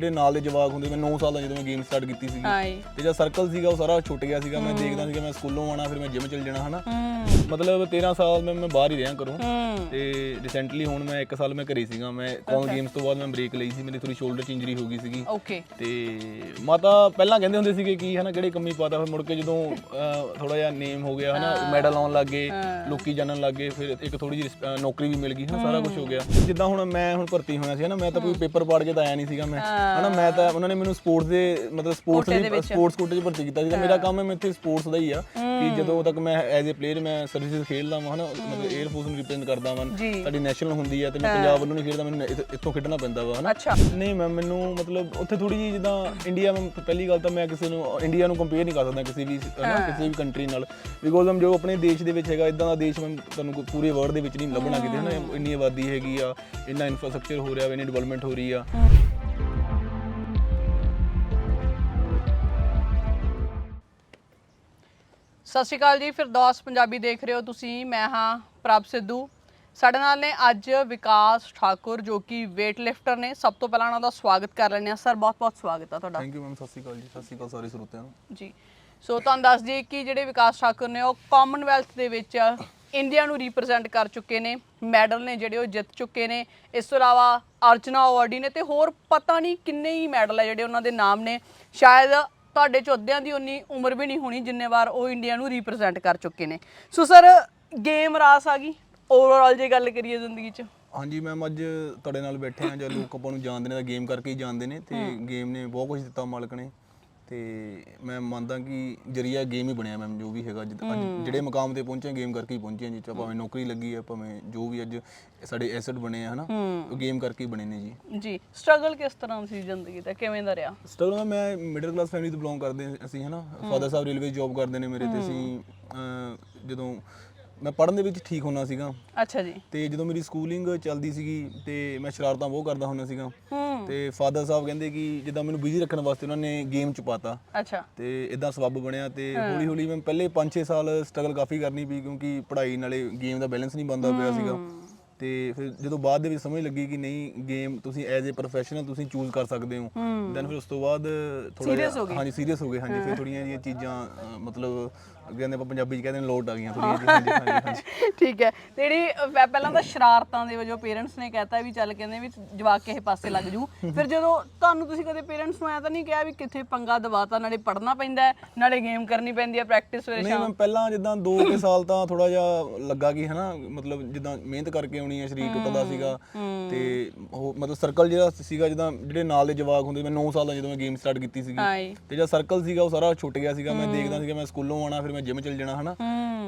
ਜਿਹੜੇ ਨਾਲ ਦੇ ਜਵਾਕ ਹੁੰਦੇ ਮੈਂ 9 ਸਾਲ ਦਾ ਜਦੋਂ ਮੈਂ ਗੇਮ ਸਟਾਰਟ ਕੀਤੀ ਸੀਗੀ ਤੇ ਜਦ ਸਰਕਲ ਸੀਗਾ ਉਹ ਸਾਰਾ ਛੁੱਟ ਗਿਆ ਸੀਗਾ ਮੈਂ ਦੇਖਦਾ ਸੀਗਾ ਮੈਂ ਸਕੂਲੋਂ ਆਣਾ ਫਿਰ ਮੈਂ ਜਿਮ ਚਲ ਜਾਣਾ ਹਨਾ। ਹੂੰ। ਮਤਲਬ 13 ਸਾਲ ਮੈਂ ਮੈਂ ਬਾਹਰ ਹੀ ਰਿਹਾ ਕਰੂੰ ਹੂੰ। ਤੇ ਰੀਸੈਂਟਲੀ ਹੁਣ ਮੈਂ 1 ਸਾਲ ਮੈਂ ਘਰੇ ਸੀਗਾ ਮੈਂ ਕੌਮ ਗੇਮਸ ਤੋਂ ਬਾਅਦ ਮੈਂ ਬ੍ਰੇਕ ਲਈ ਸੀ ਮੇਰੀ ਥੋੜੀ ਸ਼ੋਲਡਰ 'ਚ ਇੰਜਰੀ ਹੋ ਗਈ ਸੀਗੀ। ਓਕੇ ਤੇ ਮਾਤਾ ਪਹਿਲਾਂ ਕਹਿੰਦੇ ਹੁੰਦੇ ਸੀਗੇ ਕਿ ਹਨਾ ਕਿਹੜੇ ਕੰਮੀ ਪਾਤਾ ਫਿਰ ਮੁੜ ਕੇ ਜਦੋਂ ਥੋੜਾ ਜਿਹਾ ਨੇਮ ਹੋ ਗਿਆ ਹਨਾ ਮੈਡਲ ਆਉਣ ਲੱਗ ਗਏ ਲੋਕੀ ਜਾਣਨ ਲੱਗ ਗਏ ਫਿਰ ਇੱਕ ਥੋੜੀ ਜਿਹੀ ਨੌਕਰੀ ਵੀ ਮਿਲ ਗਈ ਹਨਾ ਸਾਰਾ ਕੁਝ ਹੋ ਗਿਆ। ਜਿੱਦਾਂ ਹੁਣ ਮੈਂ ਹੁਣ ਭਰਤੀ ਹੋਇਆ ਸੀ ਹਨਾ ਮੈਂ ਤਾਂ ਕੋਈ ਪੇਪਰ ਪਾੜ ਕੇ ਤਾਂ ਆਇਆ ਨਹੀਂ ਸੀਗਾ ਮੈਂ। ਹਨਾ ਮੈਂ ਤਾਂ ਉਹਨਾਂ ਨੇ ਮੈਨੂੰ ਸਪੋਰਟਸ ਦੇ ਮਤਲਬ ਸਪੋਰਟਸ ਦੇ ਸਪੋਰਟਸ ਕੋਟੇ 'ਚ ਭਰਤੀ ਕੀਤਾ ਸੀ ਤਾਂ ਮੇਰਾ ਕੰਮ ਹੈ ਮੈਂ ਇੱਥੇ ਸਪੋਰਟਸ ਦਾ ਹੀ ਆ ਕਿ ਜਦੋਂ ਤੱਕ ਮੈਂ ਐਜ਼ ਅ ਪਲੇਅਰ ਮੈਂ ਸਰਵਿਸਿਜ਼ ਖੇਡਦਾ ਹਾਂ ਹਨਾ ਮਤਲਬ 에ਅਰ ਫੋਰਸ ਨੂੰ ਰਿਪਰੈਜ਼ੈਂਟ ਕਰਦਾ ਜੀ। ਸਾਡੀ ਨੈਸ਼ਨਲ ਹੁੰਦੀ ਹੈ ਤੇ ਮੈਂ ਪੰਜਾਬ ਵੱਲੋਂ ਨਹੀਂ ਖੇਡਦਾ ਮੈਨੂੰ ਇੱਥ- ਖੇਡਣਾ ਪੈਂਦਾ ਵਾ ਹਨਾ। ਨਹੀਂ ਮੈਂ ਮੈਨੂੰ ਮਤਲਬ ਉੱਥੇ ਥੋੜੀ ਜਿਹੀ ਜਿੱਦਾਂ ਇੰਡੀਆ ਮੈਂ ਪਹਿਲੀ ਗੱਲ ਤਾਂ ਮੈਂ ਕਿਸੇ ਨੂੰ ਇੰਡੀਆ ਨੂੰ ਕੰਪੇਅਰ ਨਹੀਂ ਕਰ ਸਕਦਾ ਕਿਸੇ ਵੀ ਹਨਾ, ਕਿਸੇ ਵੀ ਕੰਟਰੀ ਨਾਲ। ਬਿਕੋਜ਼ ਹਮ ਜੋ ਆਪਣੇ ਦੇਸ਼ ਦੇ ਵਿੱਚ ਹੈਗਾ ਇਦਾਂ ਦਾ ਦੇਸ਼ ਮੈਂ ਤੁਹਾਨੂੰ ਪੂਰੇ ਵਰਲਡ ਦੇ ਵਿੱਚ ਨਹੀਂ ਲੱਭਣਾ ਕਿਤੇ ਹਨਾ। ਇੰਨੀ ਆਬਾਦੀ ਹੈਗੀ ਆ ਇੰਨਾ ਇਨਫਰਾਸਟ੍ਰਕਚਰ ਹੋ ਰਿਹਾ ਇੰਨੀ ਡਿਵੈਲਪਮੈਂਟ ਹੋ ਰਹੀ ਆ। ਸਤਿ ਸ਼੍ਰੀ ਅਕਾਲ ਜੀ ਫਿਰਦੌਸ ਪੰਜਾਬੀ ਦੇਖ ਰਹੇ ਹੋ ਤੁਸੀਂ ਮੈਂ ਹਾਂ ਪ੍ਰਭ ਸਿੱਧੂ। ਸਾਡੇ ਨਾਲ ਨੇ ਅੱਜ ਵਿਕਾਸ ਠਾਕੁਰ ਜੋ ਕਿ weight ਲਿਫਟਰ ਨੇ। ਸਭ ਤੋਂ ਪਹਿਲਾਂ ਉਹਨਾਂ ਦਾ ਸਵਾਗਤ ਕਰ ਲੈਂਦੇ ਹਾਂ। ਸਰ ਬਹੁਤ ਬਹੁਤ ਸਵਾਗਤ ਹੈ ਤੁਹਾਡਾ। ਥੈਂਕ ਯੂ ਮੈਮ ਸਤਿ ਸ਼੍ਰੀ ਅਕਾਲ ਜੀ ਸਤਿ ਸ਼੍ਰੀ ਅਕਾਲ ਸਾਰੇ ਸਰੋਤਿਆਂ ਨੂੰ। ਜੀ। ਸੋ ਤੁਹਾਨੂੰ ਦੱਸ ਦਈਏ ਕਿ ਜਿਹੜੇ ਵਿਕਾਸ ਠਾਕੁਰ ਨੇ ਉਹ ਕਾਮਨਵੈਲਥ ਦੇ ਵਿੱਚ ਇੰਡੀਆ ਨੂੰ ਰਿਪਰੈਜ਼ੈਂਟ ਕਰ ਚੁੱਕੇ ਨੇ। ਮੈਡਲ ਨੇ ਜਿਹੜੇ ਉਹ ਜਿੱਤ ਚੁੱਕੇ ਨੇ। ਇਸ ਤੋਂ ਇਲਾਵਾ ਅਰਚਨਾ ਅਵਾਰਡੀ ਨੇ ਤੇ ਹੋਰ ਪਤਾ ਨਹੀਂ ਕਿੰਨੇ ਹੀ ਮੈਡਲ ਹੈ ਜਿਹੜੇ ਉਹਨਾਂ ਦੇ ਨਾਮ ਨੇ। ਸ਼ਾਇਦ ਤੁਹਾਡੇ ਚੋਦਿਆਂ ਦੀ ਉਨੀ ਉਮਰ ਵੀ ਨਹੀਂ ਹੋਣੀ ਜਿੰਨੇ ਵਾਰ ਉਹ ਇੰਡੀਆ ਨੂੰ ਰਿਪਰੈਜ਼ੈਂਟ ਕਰ ਚੁੱਕੇ ਨੇ। ਸੋ ਸਰ ਗੇਮ ਰਾਸ ਆ ਗਈ ਓਵਰਆਲ ਜੇ ਗੱਲ ਕਰੀਏ ਜ਼ਿੰਦਗੀ 'ਚ। ਹਾਂਜੀ ਮੈਮ ਅੱਜ ਤੁਹਾਡੇ ਨਾਲ ਬੈਠੇ ਆ ਜਾਂ ਲੋਕ ਆਪਾਂ ਨੂੰ ਜਾਣਦੇ ਨੇ ਤਾਂ ਗੇਮ ਕਰਕੇ ਹੀ ਜਾਣਦੇ ਨੇ ਤੇ ਗੇਮ ਨੇ ਬਹੁਤ ਕੁਝ ਦਿੱਤਾ ਮਾਲਕ ਨੇ। ਤੇ ਮੈਂ ਮੰਨਦਾ ਕਿ ਜਰੀਆ ਗੇਮ ਹੀ ਬਣਿਆ ਮੈਮ ਜੋ ਵੀ ਹੈਗਾ ਜਿੱਦ- ਅੱਜ ਜਿਹੜੇ ਮਕਾਮ ਤੇ ਪਹੁੰਚੇ ਗੇਮ ਕਰਕੇ ਹੀ ਪਹੁੰਚੇ ਹਾਂ ਜੀ ਚਾਹੇ ਭਾਵੇਂ ਨੌਕਰੀ ਲੱਗੀ ਹੈ ਭਾਵੇਂ ਜੋ ਵੀ ਅੱਜ ਸਾਡੇ ਐਸੈਟ ਬਣੇ ਆ ਹਨਾ ਉਹ ਗੇਮ ਕਰਕੇ ਹੀ ਬਣੇ ਨੇ ਜੀ। ਜੀ ਸਟਰਗਲ ਕਿਸ ਤਰ੍ਹਾਂ ਸੀ ਜ਼ਿੰਦਗੀ ਦਾ ਕਿਵੇਂ ਦਾ ਰਿਹਾ? ਸਟਰਗਲ ਮੈਂ ਮਿਡਲ ਕਲਾਸ ਫੈਮਿਲੀ ਤੋਂ ਬਿਲੋਂਗ ਕਰਦੇ ਹਾਂ ਅਸੀਂ ਹਨਾ। ਫਾਦਰ ਸਾਹਿਬ ਰੇਲਵੇ ਜੌਬ ਕਰਦੇ ਨੇ ਮੇਰੇ ਤੇ ਅਸੀਂ ਅਹ, ਜਦੋਂ ਮੈਂ ਪੜ੍ਹਨ ਦੇ ਵਿੱਚ ਠੀਕ ਹੋਣਾ ਸੀਗਾ। ਅੱਛਾ ਜੀ। ਤੇ ਜਦੋਂ ਮੇਰੀ ਸਕੂਲਿੰਗ ਚੱਲਦੀ ਸੀਗੀ ਤੇ ਮੈਂ ਸ਼ਰਾਰਤਾਂ ਬਹੁਤ ਕਰਦਾ ਹੁੰਦਾ ਸੀਗਾ। ਹੂੰ। ਤੇ ਫਾਦਰ ਸਾਹਿਬ ਕਹਿੰਦੇ ਕਿ ਜਿੱਦਾਂ ਮੈਨੂੰ ਬਿਜ਼ੀ ਰੱਖਣ ਵਾਸਤੇ ਉਹਨਾਂ ਨੇ ਗੇਮ ਚ ਪਾਤਾ। ਅੱਛਾ। ਤੇ ਇਦਾਂ ਸਬੱਬ ਬਣਿਆ ਤੇ ਹੌਲੀ ਹੌਲੀ ਮੈਂ ਪਹਿਲੇ 5-6 ਸਾਲ ਸਟਰਗਲ ਕਾਫੀ ਕਰਨੀ ਪਈ ਕਿਉਂਕਿ ਪੜ੍ਹਾਈ ਨਾਲੇ ਗੇਮ ਦਾ ਬੈਲੈਂਸ ਨਹੀਂ ਬਣਦਾ ਪਿਆ ਸੀਗਾ। ਤੇ ਫਿਰ ਜਦੋਂ ਬਾਅਦ ਦੇ ਵਿੱਚ ਸਮਝ ਲੱਗੀ ਕਿ ਨਹੀਂ ਗੇਮ ਤੁਸੀਂ ਐਜ਼ ਅ ਪ੍ਰੋਫੈਸ਼ਨਲ ਤੁਸੀਂ ਚੂਜ਼ ਕਰ ਸਕਦੇ ਹੋ। ਦੈਨ ਫਿਰ ਉਸ ਤੋਂ ਬਾਅਦ ਥੋੜਾ? ਹਾਂਜੀ ਸੀਰੀਅਸ ਹੋ ਗਏ। ਹਾਂਜੀ ਫਿਰ ਥੋੜੀਆਂ ਜਿਹੀਆਂ ਚੀਜ਼ਾਂ ਅਹ, ਮਤਲਬ ਕਹਿੰਦੇ ਆਪਾਂ ਪੰਜਾਬੀ ਚ ਕਹਿੰਦੇ ਨੇ ਲੋਟ ਆ ਗਈਆਂ ਥੋੜੀਆਂ ਜਿਹੀਆਂ ਹਾਂਜੀ ਹਾਂਜੀ ਹਾਂਜੀ। ਠੀਕ ਹੈ। ਤੇ ਜਿਹੜੀ ਪਹਿਲਾਂ ਤਾਂ ਸ਼ਰਾਰਤਾਂ ਦੇ ਵਜੋਂ ਪੇਰੈਂਟਸ ਨੇ ਕਹਿਤਾ ਵੀ ਚੱਲ ਕਹਿੰਦੇ ਵੀ ਜਵਾਕ ਕਿਸੇ ਪਾਸੇ ਲੱਗ ਜੂ। ਫਿਰ ਜਦੋਂ ਤੁਹਾਨੂੰ ਤੁਸੀਂ ਕਦੇ ਪੇਰੈਂਟਸ ਨੂੰ ਐ ਤਾਂ ਨਹੀਂ ਕਿਹਾ ਵੀ ਕਿੱਥੇ ਪੰਗਾ ਦਵਾਤਾ ਨਾਲੇ ਪੜ੍ਹਨਾ ਪੈਂਦਾ ਹੈ, ਨਾਲੇ ਗੇਮ ਕਰਨੀ ਪੈਂਦੀ ਹੈ ਪ੍ਰੈਕਟਿਸ ਸਵੇਰੇ ਨਹੀਂ ਸ਼ਾਮ ਮੈਂ ਪਹਿਲਾਂ ਜਿੱਦਾਂ 2 ਕੇ ਸਾਲ ਤਾਂ ਥੋੜਾ ਜਿਹਾ ਲੱਗਾ ਕਿ ਹਨਾ ਮਤਲਬ ਜਿੱਦਾਂ ਮਿਹਨਤ ਕਰਕੇ ਆਉਣੀ ਹੈ ਸਰੀਰ ਟੁੱਟਦਾ ਸੀਗਾ। ਤੇ ਉਹ ਮਤਲਬ ਸਰਕਲ ਜਿਹੜਾ ਸੀਗਾ ਜਿੱਦਾਂ ਜਿਹੜੇ ਨਾਲ ਦੇ ਜਵਾਕ ਹੁੰਦੇ ਮੈਂ 9 ਸਾਲ ਦਾ ਜਦੋਂ ਮੈਂ ਗੇਮ ਸਟਾਰਟ ਕੀਤੀ ਸੀਗੀ ਤੇ ਜਦ ਸਰਕਲ ਸੀਗਾ ਉਹ ਸਾਰਾ ਛੁੱਟ ਗਿਆ ਸੀਗਾ ਮੈਂ ਦੇਖਦਾ ਸੀਗਾ ਮੈਂ ਸਕੂਲੋਂ ਆਣਾ ਫਿਰ ਮੈਂ ਜਿਮ ਚਲ ਜਾਣਾ ਹਨਾ?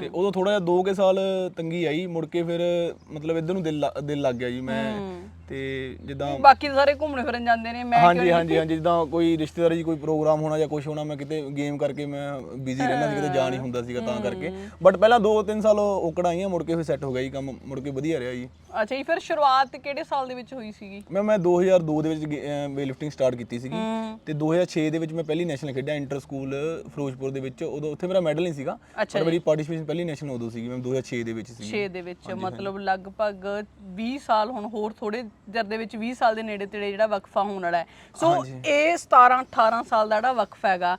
ਤੇ ਉਦੋਂ ਥੋੜਾ ਜਿਹਾ 2 ਕੇ ਸਾਲ ਤੰਗੀ ਆਈ ਮੁੜ ਕੇ ਫਿਰ ਮਤਲਬ ਇਧਰ ਨੂੰ ਦਿਲ ਦਿਲ ਲੱਗ ਗਿਆ ਜੀ ਮੈਂ। ਤੇ ਜਿੱਦਾਂ ਬਾਕੀ ਤਾਂ ਸਾਰੇ ਘੁੰਮਣ ਫਿਰਨ ਜਾਂਦੇ ਨੇ ਮੈਂ ਹਾਂਜੀ ਹਾਂਜੀ ਹਾਂਜੀ ਜਿੱਦਾਂ ਕੋਈ ਰਿਸ਼ਤੇਦਾਰੀ 'ਚ ਕੋਈ ਪ੍ਰੋਗਰਾਮ ਹੋਣਾ ਜਾਂ ਕੁਝ ਹੋਣਾ ਮੈਂ ਕਿਤੇ ਗੇਮ ਕਰਕੇ ਮੈਂ ਬਿਜ਼ੀ ਰਹਿਣਾ ਸੀ ਕਿਤੇ ਜਾ ਨਹੀਂ ਹੁੰਦਾ ਸੀਗਾ ਤਾਂ ਕਰਕੇ। ਬਟ ਪਹਿਲਾਂ 2-3 ਸਾਲ ਔਕੜ ਆਈਆਂ ਮੁੜ ਕੇ ਫਿਰ ਸੈੱਟ ਹੋ ਗਿਆ ਜੀ ਕੰਮ ਮੁੜ ਕੇ ਵਧੀਆ ਰਿਹਾ ਜੀ। ਅੱਛਾ ਜੀ ਫਿਰ ਸ਼ੁਰੂਆਤ ਕਿਹੜੇ ਸਾਲ ਦੇ ਵਿੱਚ ਹੋਈ ਸੀਗੀ? ਮੈਂ ਮੈਂ 2002 ਦੇ ਵਿੱਚ ਵੇ ਲਿਫਟਿੰਗ ਸਟਾਰਟ ਕੀਤੀ ਸੀਗੀ। ਤੇ 2006 ਦੇ ਵਿੱਚ ਮੈਂ ਪਹਿਲੀ ਨੈਸ਼ਨਲ ਖੇਡਿਆ ਇੰਟਰ ਸਕੂਲ ਫਿਰੋਜ਼ਪੁਰ ਦੇ ਵਿੱਚ। ਉਦੋਂ ਉੱਥੇ ਮੇਰਾ ਮੈਡਲ ਨਹੀਂ ਸੀਗਾ ਅੱਛਾ ਪਰ ਮੇਰੀ ਪਾਰਟਿਸਿਪੇਸ਼ਨ ਪਹਿਲੀ ਨੈਸ਼ਨਲ ਉਦੋਂ ਸੀਗੀ ਮੈਂ 2006 ਦੇ ਵਿੱਚ ਸੀਗੀ। 6 ਦੇ ਵਿੱਚ ਮਤਲਬ ਲਗਭਗ 20 ਸਾਲ ਹੁਣ ਹੋਰ ਥੋੜੇ ਚਿਰ ਦੇ ਵਿੱਚ 20 ਸਾਲ ਦੇ ਨੇੜੇ ਤੇੜੇ ਜਿਹੜਾ ਵਕਫਾ ਹੋਣ ਵਾਲਾ ਹੈ। ਸੋ ਇਹ 17 18 ਸਾਲ ਦਾ ਜਿਹੜਾ ਵਕਫਾ ਹੈਗਾ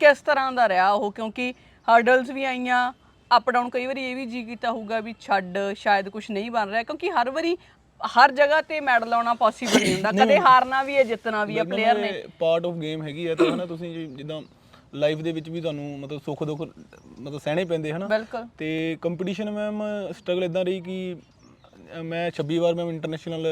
ਕਿਸ ਤਰ੍ਹਾਂ ਦਾ ਰਿਹਾ ਉਹ? ਕਿਉਂਕਿ ਹਰਡਲਸ ਵੀ ਆਈਆਂ ਅਪ ਡਾਊਨ ਕਈ ਵਾਰੀ ਇਹ ਵੀ ਜੀ ਕੀਤਾ ਹੋਊਗਾ ਵੀ ਛੱਡ ਸ਼ਾਇਦ ਕੁਝ ਨਹੀਂ ਬਣ ਰਿਹਾ ਕਿਉਂਕਿ ਹਰ ਵਾਰੀ ਹਰ ਜਗ੍ਹਾ ਤੇ ਮੈਡਲ ਆਉਣਾ ਪੋਸੀਬਲ ਨਹੀਂ ਹੁੰਦਾ। ਕਦੇ ਹਾਰਨਾ ਵੀ ਹੈ ਜਿੱਤਣਾ ਵੀ ਹੈ ਪਲੇਅਰ ਨੇ। ਪਾਰਟ ਆਫ ਗੇਮ ਹੈਗੀ ਹੈ ਤਾਂ ਹਨਾ ਤੁਸੀਂ ਜਿੱਦਾਂ ਲਾਈਫ ਦੇ ਵਿੱਚ ਵੀ ਤੁਹਾਨੂੰ ਮਤਲਬ ਸੁੱਖ ਦੁੱਖ ਮਤਲਬ ਸਹਿਣੇ ਪੈਂਦੇ ਹਨਾ? ਤੇ ਕੰਪੀਟੀਸ਼ਨ ਮੈਮ ਸਟਰਗਲ ਇਦਾਂ ਰਹੀ ਕਿ ਮੈਂ 26 ਵਾਰ ਮੈਂ ਇੰਟਰਨੈਸ਼ਨਲ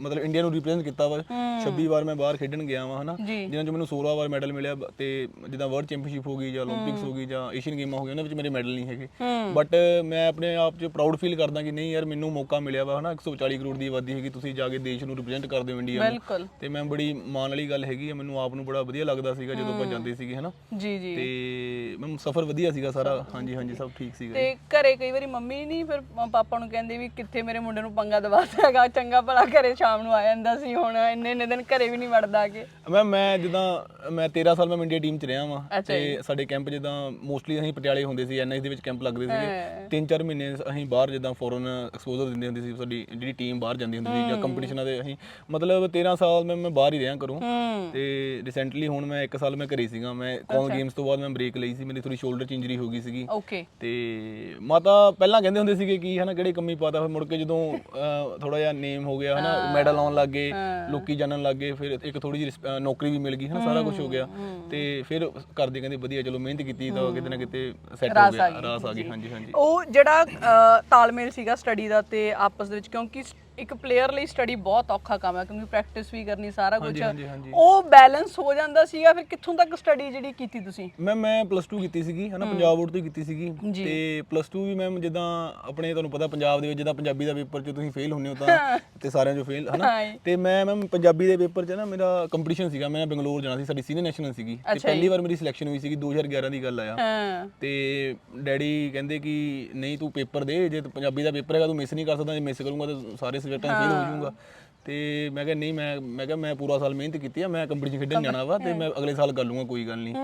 ਮਤਲਬ ਇੰਡੀਆ ਨੂੰ ਰਿਪਰੈਜ਼ੈਂਟ ਕੀਤਾ ਵਾ। 26 ਵਾਰ ਮੈਂ ਬਾਹਰ ਖੇਡਣ ਗਿਆ ਵਾਂ ਹਨਾ। ਜਿਨ੍ਹਾਂ 'ਚੋਂ ਮੈਨੂੰ 16 ਵਾਰ ਮੈਡਲ ਮਿਲਿਆ ਤੇ ਜਿੱਦਾਂ ਵਰਲਡ ਚੈਂਪੀਅਨਸ਼ਿਪ ਹੋ ਗਈ ਜਾਂ 올림픽ਸ ਹੋ ਗਈ ਜਾਂ ਏਸ਼ੀਅਨ ਗੇਮਾਂ ਹੋ ਗਈਆਂ ਉਹਨਾਂ ਵਿੱਚ ਮੇਰੇ ਮੈਡਲ ਨਹੀਂ ਹੈਗੇ। ਬਟ ਮੈਂ ਆਪਣੇ ਆਪ 'ਚ ਪ੍ਰਾਊਡ ਫੀਲ ਕਰਦਾ ਕਿ ਨਹੀਂ ਯਾਰ ਮੈਨੂੰ ਮੌਕਾ ਮਿਲਿਆ ਵਾ ਹਨਾ। 140 ਕਰੋੜ ਦੀ ਆਬਾਦੀ ਹੈਗੀ ਤੁਸੀਂ ਜਾ ਕੇ ਦੇਸ਼ ਨੂੰ ਰਿਪਰੈਜ਼ੈਂਟ ਕਰਦੇ ਹੋ ਇੰਡੀਆ ਨੂੰ। ਤੇ ਮੈਂ ਬੜੀ ਮਾਣ ਵਾਲੀ ਗੱਲ ਹੈਗੀ ਆ ਮੈਨੂੰ ਆਪ ਨੂੰ ਬੜਾ ਵਧੀਆ ਲੱਗਦਾ ਸੀਗਾ ਜਦੋਂ ਆਪਾਂ ਜਾਂਦੇ ਸੀਗੇ ਹਨਾ। ਜੀ ਜੀ। ਤੇ ਮੈਂ ਸਫਰ ਵਧੀਆ ਸੀਗਾ ਸਾਰਾ। ਹਾਂਜੀ ਹਾਂਜੀ ਸਭ ਠੀਕ ਸੀਗਾ ਤੇ ਘਰੇ ਕਈ ਵਾਰੀ ਮੰਮੀ ਨਹੀਂ ਫਿਰ ਪਾਪਾ ਨੂੰ ਕਹਿੰਦੇ ਵੀ ਕਿੱਥੇ ਮੁੰਡੇ ਨੂੰ ਪੰਗਾ ਦਵਾਤਾ ਹੈਗਾ ਚੰਗਾ ਭਲਾ ਘਰੇ ਸ਼ਾਮ ਨੂੰ ਆ ਜਾਂਦਾ ਸੀ ਹੁਣ ਇੰਨੇ ਇੰਨੇ ਦਿਨ ਘਰੇ ਵੀ ਨਹੀਂ ਵੜਦਾ ਕਿ। ਮੈਂ ਮੈਂ ਜਿੱਦਾਂ ਮੈਂ 13 ਸਾਲ ਮੈਂ ਇੰਡੀਆ ਟੀਮ ਚ ਰਿਹਾ ਵਾਂ ਤੇ ਸਾਡੇ ਕੈਂਪ ਜਿੱਦਾਂ ਮੋਸਟਲੀ ਅਸੀਂ ਪਟਿਆਲੇ ਹੁੰਦੇ ਸੀ ਐਨਆਈਐਸ ਦੇ ਵਿੱਚ ਕੈਂਪ ਲੱਗਦੇ ਸੀਗੇ। ਤਿੰਨ ਚਾਰ ਮਹੀਨੇ ਅਸੀਂ ਬਾਹਰ ਜਿੱਦਾਂ ਫੋਰਨ ਐਕਸਪੋਜ਼ਰ ਦਿੰਦੇ ਹੁੰਦੇ ਸੀ ਸਾਡੀ ਜਿਹੜੀ ਟੀਮ ਬਾਹਰ ਜਾਂਦੀ ਹੁੰਦੀ ਸੀ ਜਾਂ ਕੰਪੀਟੀਸ਼ਨਾਂ ਦੇ ਅਸੀਂ ਮਤਲਬ 13 ਸਾਲ ਮੈਂ ਮੈਂ ਬਾਹਰ ਹੀ ਰਿਹਾ ਕਰੂੰ। ਤੇ ਰੀਸੈਂਟਲੀ ਹੁਣ ਮੈਂ 1 ਸਾਲ ਮੈਂ ਘਰੇ ਸੀਗਾ ਮੈਂ ਕੌਮ ਗੇਮਸ ਤੋਂ ਬਾਅਦ ਮੈਂ ਬ੍ਰੇਕ ਲਈ ਸੀ ਮੇਰੀ ਥੋੜੀ ਸ਼ੋਲਡਰ ਚ ਇੰਜਰੀ ਹੋ ਗਈ ਸੀਗੀ। ਓਕੇ ਤੇ ਮਾਤਾ ਪਹਿਲਾਂ ਕਹਿੰਦੇ ਹੁੰਦੇ ਸੀਗੇ ਕਿ ਹਨਾ ਕਿਹੜੇ ਕੰਮੀ ਪਾਤਾ ਫਿਰ ਮੁੜ ਕੇ ਜਦੋਂ ਥੋੜਾ ਜਿਹਾ ਨੇਮ ਹੋ ਗਿਆ ਹਨਾ ਮੈਡਲ ਆਉਣ ਲੱਗ ਗਏ ਲੋਕੀ ਜਾਣਨ ਲੱਗ ਗਏ ਫਿਰ ਇੱਕ ਥੋੜੀ ਜਿਹੀ ਨੌਕਰੀ ਵੀ ਮਿਲ ਗਈ ਹਨਾ ਸਾਰਾ ਕੁਝ ਹੋ ਗਿਆ। ਤੇ ਫਿਰ ਕਰਦੇ ਕਹਿੰਦੇ ਵਧੀਆ ਚਲੋ ਮਿਹਨਤ ਕੀਤੀ ਤਾਂ ਕਿਤੇ ਨਾ ਕਿਤੇ ਸੈੱਟ ਹੋ ਗਿਆ ਰਾਸ ਆ ਗਈ ਹਾਂਜੀ ਹਾਂਜੀ। ਉਹ ਜਿਹੜਾ ਤਾਲਮੇਲ ਸੀਗਾ ਸਟੱਡੀ ਦਾ ਤੇ ਆਪਸ ਦੇ ਵਿੱਚ ਕਿਉਂਕਿ ਇੱਕ ਪਲੇਅਰ ਲਈ ਸਟੱਡੀ ਬਹੁਤ ਔਖਾ ਕੰਮ ਹੈ ਕਿਉਂਕਿ ਪ੍ਰੈਕਟਿਸ ਵੀ ਕਰਨੀ ਸਾਰਾ ਕੁਝ ਹਾਂਜੀ, ਹਾਂਜੀ, ਹਾਂਜੀ। ਉਹ ਬੈਲੈਂਸ ਹੋ ਜਾਂਦਾ ਸੀਗਾ ਫਿਰ ਕਿੱਥੋਂ ਤੱਕ ਸਟੱਡੀ ਜਿਹੜੀ ਕੀਤੀ ਤੁਸੀਂ? ਮੈਂ ਮੈਂ ਪਲੱਸ 2 ਕੀਤੀ ਸੀਗੀ ਹਨਾ ਪੰਜਾਬ ਬੋਰਡ ਤੋਂ ਹੀ ਕੀਤੀ ਸੀਗੀ। ਜੀ। ਤੇ ਪਲੱਸ 2 ਵੀ ਮੈਂ ਜਿੱਦਾਂ ਆਪਣੇ ਤੁਹਾਨੂੰ ਪਤਾ ਪੰਜਾਬ ਦੇ ਵਿੱਚ ਜਿੱਦਾਂ ਪੰਜਾਬੀ ਦਾ ਪੇਪਰ 'ਚ ਤੁਸੀਂ ਫੇਲ ਹੁੰਨੇ ਹੋ ਤਾਂ ਤੇ ਸਾਰਿਆਂ 'ਚੋਂ ਫੇਲ ਹਨਾ। ਤੇ ਮੈਂ ਮੈਂ ਪੰਜਾਬੀ ਦੇ ਪੇਪਰ 'ਚ ਨਾ ਮੇਰਾ ਕੰਪੀਟੀਸ਼ਨ ਸੀਗਾ ਮੈਂ ਬੰਗਲੌਰ ਜਾਣਾ ਸੀ ਸਾਡੀ ਸੀਨੀਅਰ ਨੈਸ਼ਨਲ ਸੀਗੀ। ਤੇ ਪਹਿਲੀ ਵਾਰ ਮੇਰੀ ਸਿਲੈਕਸ਼ਨ ਹੋਈ ਸੀਗੀ 2011 ਦੀ ਗੱਲ ਹਾਂ। ਤੇ ਡੈਡੀ ਕਹਿੰਦੇ ਕਿ ਨਹੀਂ ਤੂੰ ਪੇਪਰ ਦੇ ਜੇ ਤੂੰ ਪੰਜਾਬੀ ਦਾ ਪੇਪਰ ਹੈਗਾ ਤੂੰ ਮਿਸ ਨਹੀਂ ਕਰ ਸਕਦਾ ਜੇ ਮਿਸ ਕਰੂੰਗਾ ਤਾਂ ਸਾਰੇ 'ਚ ਫੇਲ ਹੋ ਜਾਊਂਗਾ। ਤੇ ਮੈਂ ਕਿਹਾ ਨਹੀਂ ਮੈਂ ਮੈਂ ਕਿਹਾ ਮੈਂ ਪੂਰਾ ਸਾਲ ਮਿਹਨਤ ਕੀਤੀ ਆ ਮੈਂ ਕੰਪੀਟੀਸ਼ਨ ਖੇਡਣ ਜਾਣਾ ਵਾ ਤੇ ਮੈਂ ਅਗਲੇ ਸਾਲ ਕਰ ਲੂੰਗਾ ਕੋਈ ਗੱਲ ਨਹੀਂ।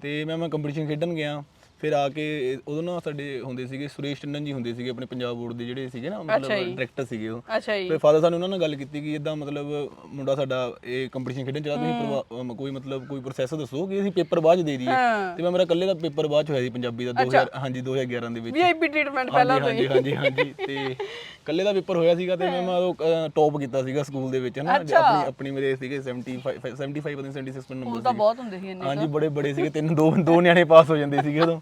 ਤੇ ਮੈਂ ਮੈਂ ਕੰਪੀਟੀਸ਼ਨ ਖੇਡਣ ਗਿਆ। ਫਿਰ ਆ ਕੇ ਉਦੋਂ ਨਾ ਸਾਡੇ ਹੁੰਦੇ ਸੀਗੇ ਸੁਰੇਸ਼ ਟੰਡਨ ਜੀ ਹੁੰਦੇ ਸੀਗੇ ਆਪਣੇ ਪੰਜਾਬ ਬੋਰਡ ਦੇ ਜਿਹੜੇ ਸੀਗੇ ਨਾ ਮਤਲਬ ਡਾਇਰੈਕਟਰ ਸੀਗੇ ਉਹ। ਅੱਛਾ ਜੀ। ਫਿਰ ਫਾਦਰ ਸਾਹਿਬ ਨੇ ਉਹਨਾਂ ਨਾਲ ਗੱਲ ਕੀਤੀ ਕਿ ਇਦਾਂ ਮਤਲਬ ਮੁੰਡਾ ਸਾਡਾ ਇਹ ਕੰਪੀਟੀਸ਼ਨ ਖੇਡਣ ਚਲਾ ਤੁਸੀਂ ਕੋਈ ਮਤਲਬ ਕੋਈ ਪ੍ਰੋਸੈਸ ਦੱਸੋ ਕਿ ਅਸੀਂ ਪੇਪਰ ਬਾਅਦ 'ਚ ਦੇ ਦਈਏ। ਤੇ ਮੈਂ ਮੇਰਾ ਇਕੱਲੇ ਦਾ ਪੇਪਰ ਬਾਅਦ ਚ ਹੋਇਆ ਸੀ ਪੰਜਾਬੀ ਦਾ 2000 ਹਾਂਜੀ 2011 ਦੇ ਵਿੱਚ। ਵੀਆਈਪੀ ਟ੍ਰੀਟਮੈਂਟ ਪਹਿਲਾਂ ਤੋਂ ਹਾਂਜੀ ਹਾਂਜੀ ਹਾਂਜੀ। ਤੇ ਇਕੱਲੇ ਦਾ ਪੇਪਰ ਹੋਇਆ ਸੀਗਾ ਤੇ ਮੈਂ ਉਹ ਟੌਪ ਕੀਤਾ ਸੀਗਾ ਸਕੂਲ ਦੇ ਵਿੱਚ ਹਨਾ। ਆਪਣੀ ਆਪਣੀ ਮੇਰੇ ਸੀਗੇ 75 75 ਪਤਾ 76 ਨੰਬਰ ਤਾਂ ਬਹੁਤ ਹੁੰਦੇ ਸੀ ਇੰਨੇ ਹਾਂਜੀ ਬੜੇ ਬੜੇ ਸੀਗੇ। ਤਿੰਨ ਦੋ ਦੋ ਨਿਆਣੇ ਪਾਸ ਹੋ ਜਾਂਦੇ ਸੀਗੇ ਉਦੋਂ।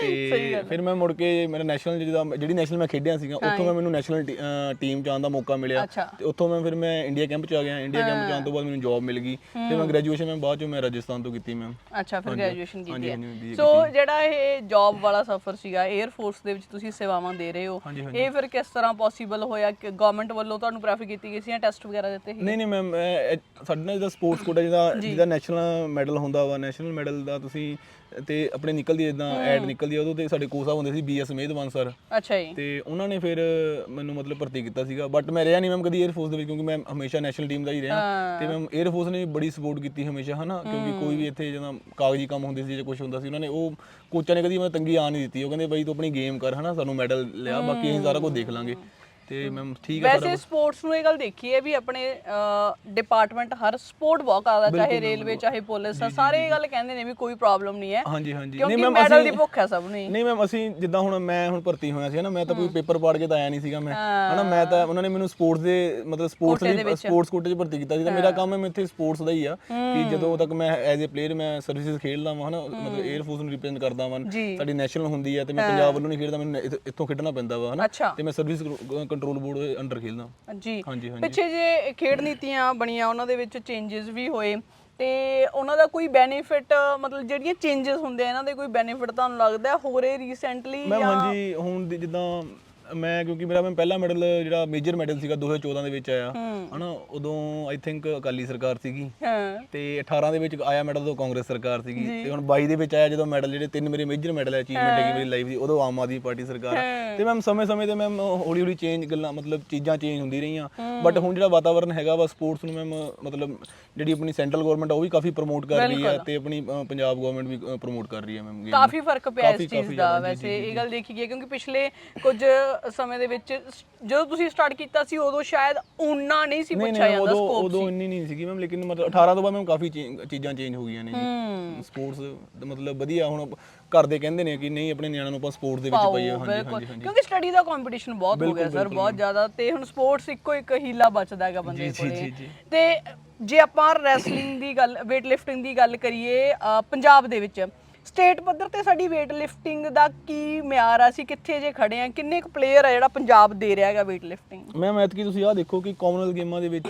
ਤੇ ਫਿਰ ਮੈਂ ਮੁੜ ਕੇ ਮੇਰਾ ਨੈਸ਼ਨਲ ਜਿਹਦਾ ਜਿਹੜੀ ਨੈਸ਼ਨਲ ਮੈਂ ਖੇਡਿਆ ਸੀਗਾ ਉੱਥੋਂ ਮੈਂ ਮੈਨੂੰ ਨੈਸ਼ਨਲ ਟੀਮ ਚ ਆਉਣ ਦਾ ਮੌਕਾ ਮਿਲਿਆ। ਤੇ ਉੱਥੋਂ ਮੈਂ ਫਿਰ ਮੈਂ ਇੰਡੀਆ ਕੈਂਪ ਚ ਆ ਗਿਆ। ਇੰਡੀਆ ਕੈਂਪ ਚ ਆਉਣ ਤੋਂ ਬਾਅਦ ਮੈਨੂੰ ਜੌਬ ਮਿਲ ਗਈ। ਤੇ ਮੈਂ ਗ੍ਰੈਜੂਏਸ਼ਨ ਮੈਂ ਬਾਅਦ ਚੋਂ ਮੈਂ ਰਾਜਸਥਾਨ ਤੋਂ ਕੀਤੀ ਮੈਂ। ਅੱਛਾ ਫਿਰ ਗ੍ਰੈਜੂਏਸ਼ਨ ਕੀਤੀ ਹੈ। ਸੋ ਜਿਹੜਾ ਇਹ ਜੌਬ ਵਾਲਾ ਸਫ਼ਰ ਸੀਗਾ 에ਅਰ ਫੋਰਸ ਦੇ ਵਿੱਚ ਤੁਸੀਂ ਸੇਵਾਵਾਂ ਦੇ ਰਹੇ ਹੋ। ਇਹ ਫਿਰ ਕਿਸ ਤਰ੍ਹਾਂ ਪੋਸੀਬਲ ਹੋਇਆ ਕਿ ਗਵਰਨਮੈਂਟ ਵੱਲੋਂ ਤੁਹਾਨੂੰ ਪ੍ਰੈਫਰ ਕੀਤੀ ਗਈ ਸੀ ਜਾਂ ਟੈਸਟ ਵਗੈਰਾ ਦਿੱਤੇ ਸੀ ਨਹੀਂ ਨਹੀਂ ਮੈਮ ਸਾਡੇ ਨਾਲ ਜਿਹਦਾ ਸਪੋਰਟਸ ਕੋਟਾ ਜਿਹਦਾ ਜਿਹਦਾ ਨੈਸ਼ਨਲ ਮੈਡਲ ਹੁੰਦਾ ਵਾ ਨੈਸ਼ਨਲ ਮੈਡਲ ਦਾ ਤੁਸੀਂ ਤੇ ਆਪਣੇ ਨਿਕਲਦੀ ਜਿੱਦਾਂ ਐਡ ਨਿਕਲਦੀ ਆ ਉਦੋਂ ਤੇ ਸਾਡੇ ਕੋਚ ਸਾਹਿਬ ਹੁੰਦੇ ਸੀ ਬੀਐਸ ਮੇਧਵਾਨ ਸਰ ਅੱਛਾ ਜੀ। ਤੇ ਉਹਨਾਂ ਨੇ ਫਿਰ ਮੈਨੂੰ ਮਤਲਬ ਭਰਤੀ ਕੀਤਾ ਸੀਗਾ। ਬਟ ਮੈਂ ਰਿਹਾ ਨਹੀਂ ਮੈਮ ਕਦੀ 에ਅਰ ਫੋਰਸ ਦੇ ਵਿੱਚ ਕਿਉਂਕਿ ਮੈਂ ਹਮੇਸ਼ਾ ਨੈਸ਼ਨਲ ਟੀਮ ਦਾ ਹੀ ਰਿਹਾ। ਤੇ ਮੈਮ 에ਅਰ ਫੋਰਸ ਨੇ ਬੜੀ ਸਪੋਰਟ ਕੀਤੀ ਹਮੇਸ਼ਾ ਹਨਾ? ਕਿਉਂਕਿ ਕੋਈ ਵੀ ਇੱਥੇ ਜਦੋਂ ਕਾਗਜ਼ੀ ਕੰਮ ਹੁੰਦੇ ਸੀ ਜਾਂ ਕੁਝ ਹੁੰਦਾ ਸੀ ਉਹਨਾਂ ਨੇ ਉਹ ਕੋਚਾਂ ਨੇ ਕਦੀ ਮੈਂ ਤੰਗੀ ਆ ਨਹੀਂ ਦਿੱਤੀ। ਉਹ ਕਹਿੰਦੇ ਬਾਈ ਤੂੰ ਆਪਣੀ ਗੇਮ ਕਰ ਹਨਾ? ਸਾਨੂੰ ਮੈਡਲ ਲਿਆ ਬਾਕੀ ਅਸੀਂ ਸਾਰਾ ਕੁਝ ਦੇਖ ਲਾਂਗੇ। ਤੇ ਮੈਮ ਠੀਕ ਆ ਵੈਸੇ ਸਪੋਰਟਸ ਨੂੰ ਇਹ ਗੱਲ ਦੇਖੀ ਹੈ ਵੀ ਆਪਣੇ ਡਿਪਾਰਟਮੈਂਟ ਹਰ ਸਪੋਰਟ ਬਹੁਤ ਆਦਾ ਚਾਹੇ ਰੇਲਵੇ ਚਾਹੇ ਪੁਲਿਸ ਆ ਸਾਰੇ ਇਹ ਗੱਲ ਕਹਿੰਦੇ ਨੇ ਵੀ ਕੋਈ ਪ੍ਰੋਬਲਮ ਨਹੀਂ ਹੈ ਹਾਂਜੀ ਹਾਂਜੀ। ਕਿਉਂਕਿ ਮੈਮ ਮੈਡਲ ਦੀ ਭੁੱਖ ਹੈ ਸਭ ਨੂੰ ਹੀ। ਨਹੀਂ ਮੈਮ ਅਸੀਂ ਜਿੱਦਾਂ ਹੁਣ ਮੈਂ ਹੁਣ ਭਰਤੀ ਹੋਇਆ ਸੀ ਨਾ ਮੈਂ ਤਾਂ ਕੋਈ ਪੇਪਰ ਪਾੜ ਕੇ ਤਾਂ ਆਇਆ ਨਹੀਂ ਸੀਗਾ ਮੈਂ ਹਨਾ ਮੈਂ ਤਾਂ ਉਹਨਾਂ ਨੇ ਮੈਨੂੰ ਸਪੋਰਟਸ ਦੇ ਮਤਲਬ ਸਪੋਰਟਸ ਦੀ ਸਪੋਰਟਸ ਕੋਟੇ 'ਚ ਭਰਤੀ ਕੀਤਾ ਸੀ ਤਾਂ ਮੇਰਾ ਕੰਮ ਹੈ ਮੈਂ ਇੱਥੇ ਸਪੋਰਟਸ ਦਾ ਹੀ ਆ ਕਿ ਜਦੋਂ ਤੱਕ ਮੈਂ ਐਜ਼ ਅ ਪਲੇਅਰ ਮੈਂ ਸਰਵਿਸਿਜ਼ ਖੇਡਦਾ ਵਾਂ ਹਨਾ ਮਤਲਬ 에ਅਰ ਫੋਰਸ ਨੂੰ ਰਿਪਰੈਜ਼ੈਂਟ ਕਰਦਾ ਵਾਂ। ਸਾਡੀ ਨੈਸ਼ਨਲ ਹੁੰਦੀ ਹੈ ਤੇ ਮੈਂ ਪੰਜਾਬ ਵੱਲੋਂ ਨਹੀਂ ਖੇਡਦਾ ਮੈਨੂੰ ਇੱਥ- ਖੇਡਣਾ ਪੈਂਦਾ ਵਾ ਹਨਾ ਤੇ ਮੈਂ ਸਰਵਿਸ ਕੰਟਰੋਲ ਬੋਰਡ ਦੇ ਅੰਡਰ ਖੇਡਦਾ ਜੀ ਹਾਂਜੀ ਹਾਂਜੀ। ਪਿੱਛੇ ਜੇ ਖੇਡ ਨੀਤੀਆਂ ਬਣੀਆਂ ਉਹਨਾਂ ਦੇ ਵਿੱਚ ਚੇਂਜਸ ਵੀ ਹੋਏ ਤੇ ਉਹਨਾਂ ਦਾ ਕੋਈ ਬੈਨੀਫਿਟ ਮਤਲਬ ਜਿਹੜੀਆਂ ਚੇਂਜਸ ਹੁੰਦੇ ਆ ਇਹਨਾਂ ਦੇ ਕੋਈ ਬੈਨੀਫਿਟ ਤੁਹਾਨੂੰ ਲੱਗਦਾ? ਹੈ ਹੋ ਰਹੇ ਰੀਸੈਂਟਲੀ ਮੈਮ ਹਾਂਜੀ ਹੁਣ ਦੀ ਜਿੱਦਾਂ ਮੈਂ ਕਿਉਂਕਿ ਮੇਰਾ ਮੈਂ ਪਹਿਲਾ ਮੈਡਲ ਜਿਹੜਾ ਮੇਜਰ ਮੈਡਲ ਸੀਗਾ 2014 ਦੇ ਵਿੱਚ ਆਇਆ। ਹਨਾ ਉਦੋਂ ਆਈ ਥਿੰਕ ਅਕਾਲੀ ਸਰਕਾਰ ਸੀਗੀ। ਹਾਂ। ਤੇ 18 ਦੇ ਵਿੱਚ ਆਇਆ ਮੈਡਲ ਉਦੋਂ ਕਾਂਗਰਸ ਸਰਕਾਰ ਸੀਗੀ। ਤੇ ਹੁਣ 22 ਦੇ ਵਿੱਚ ਆਇਆ ਜਦੋਂ ਮੈਡਲ ਜਿਹੜੇ ਤਿੰਨ ਮੇਰੇ ਮੇਜਰ ਮੈਡਲ ਅਚੀਵਮੈਂਟ ਹੈਗੀ ਮੇਰੀ ਲਾਈਫ ਦੀ ਉਦੋਂ ਆਮ ਆਦਮੀ ਪਾਰਟੀ ਸਰਕਾਰ। ਤੇ ਮੈਮ ਸਮੇਂ-ਸਮੇਂ ਤੇ ਮੈਮ ਹੌਲੀ ਹੌਲੀ ਚੇਂਜ ਗੱਲਾਂ ਮਤਲਬ ਚੀਜ਼ਾਂ ਚੇਂਜ ਹੁੰਦੀ ਰਹੀਆਂ। ਬਟ ਹੁਣ ਜਿਹੜਾ ਵਾਤਾਵਰਨ ਹੈਗਾ ਵਾ ਸਪੋਰਟਸ ਨੂੰ ਮੈਮ ਮਤਲਬ ਜਿਹੜੀ ਆਪਣੀ ਸੈਂਟਰਲ ਗਵਰਨਮੈਂਟ ਉਹ ਵੀ ਕਾਫੀ ਪ੍ਰਮੋਟ ਕਰ ਰਹੀ ਹੈ ਤੇ ਆਪਣੀ ਪੰਜਾਬ ਗਵਰਨਮੈਂਟ ਵੀ ਪ੍ਰਮੋਟ ਕਰ ਰਹੀ ਹੈ ਮੈਮ ਕਾਫੀ ਫ਼ਰਕ ਪਿਆ ਇਸ ਚੀਜ਼ ਦਾ ਵੈਸੇ ਇਹ ਗੱਲ ਦੇਖੀ ਗਈ ਕਿਉਂਕਿ ਪਿਛਲੇ ਕੁਝ ਸਮੇਂ ਦੇ ਵਿੱਚ ਸ- ਜਦੋਂ ਤੁਸੀਂ ਸਟਾਰਟ ਕੀਤਾ ਸੀ ਉਦੋਂ ਸ਼ਾਇਦ ਉਨਾ ਨਹੀਂ ਸੀ ਨਹੀਂ ਪੁੱਛਿਆ ਨਹੀਂ ਜਾਂਦਾ ਉਦੋਂ ਸਕੋਪ ਉਦੋਂ ਇੰਨੀ ਨਹੀਂ ਸੀਗੀ ਮੈਮ ਲੇਕਿਨ ਮਤਲਬ 18 ਤੋਂ ਬਾਅਦ ਮੈਮ ਕਾਫੀ ਚੇਂਜ- ਚੀਜ਼ਾਂ ਚੇਂਜ ਹੋ ਗਈਆਂ ਨੇ ਜੀ। ਸਪੋਰਟਸ ਮਤਲਬ ਵਧੀਆ ਹੁਣ ਘਰ ਦੇ ਕਹਿੰਦੇ ਨੇ ਕਿ ਨਹੀਂ ਆਪਣੇ ਨਿਆਣਿਆਂ ਨੂੰ ਆਪਾਂ ਸਪੋਰਟਸ ਦੇ ਵਿੱਚ ਪਾਈਏ। ਹਾਂਜੀ ਬਿਲਕੁਲ। ਹਾਂਜੀ ਹਾਂਜੀ। ਕਿਉਂਕਿ ਸਟੱਡੀ ਦਾ ਕੰਪੀਟੀਸ਼ਨ ਬਹੁਤ ਹੋ ਗਿਆ ਸਰ ਬਹੁਤ ਜ਼ਿਆਦਾ। ਤੇ ਹੁਣ ਸਪੋਰਟਸ ਇੱਕੋ ਇੱਕ ਹੀਲਾ ਬਚਦਾ ਹੈਗਾ ਬੰਦੇ ਜੀ, ਕੋਲੇ। ਜੀ, ਜੀ। ਤੇ ਜੇ ਆਪਾਂ ਰੈਸਲਿੰਗ ਦੀ ਗੱਲ weight lifting ਦੀ ਗੱਲ ਕਰੀਏ ਅ, ਪੰਜਾਬ ਦੇ ਵਿੱਚ ਸਟੇਟ ਪੱਧਰ ਤੇ ਸਾਡੀ weight lifting ਦਾ ਕੀ ਮਿਆਰ ਆ? ਅਸੀਂ ਕਿੱਥੇ ਜੇ ਖੜੇ ਆ? ਕਿੰਨੇ ਕੁ ਪਲੇਅਰ ਆ ਜਿਹੜਾ ਪੰਜਾਬ ਦੇ ਰਿਹਾ ਹੈਗਾ weight lifting ਮੈਮ ਐਤਕੀ ਤੁਸੀਂ ਆਹ ਦੇਖੋ ਕਿ ਕਾਮਨਵੈਲਥ ਗੇਮਾਂ ਦੇ ਵਿੱਚ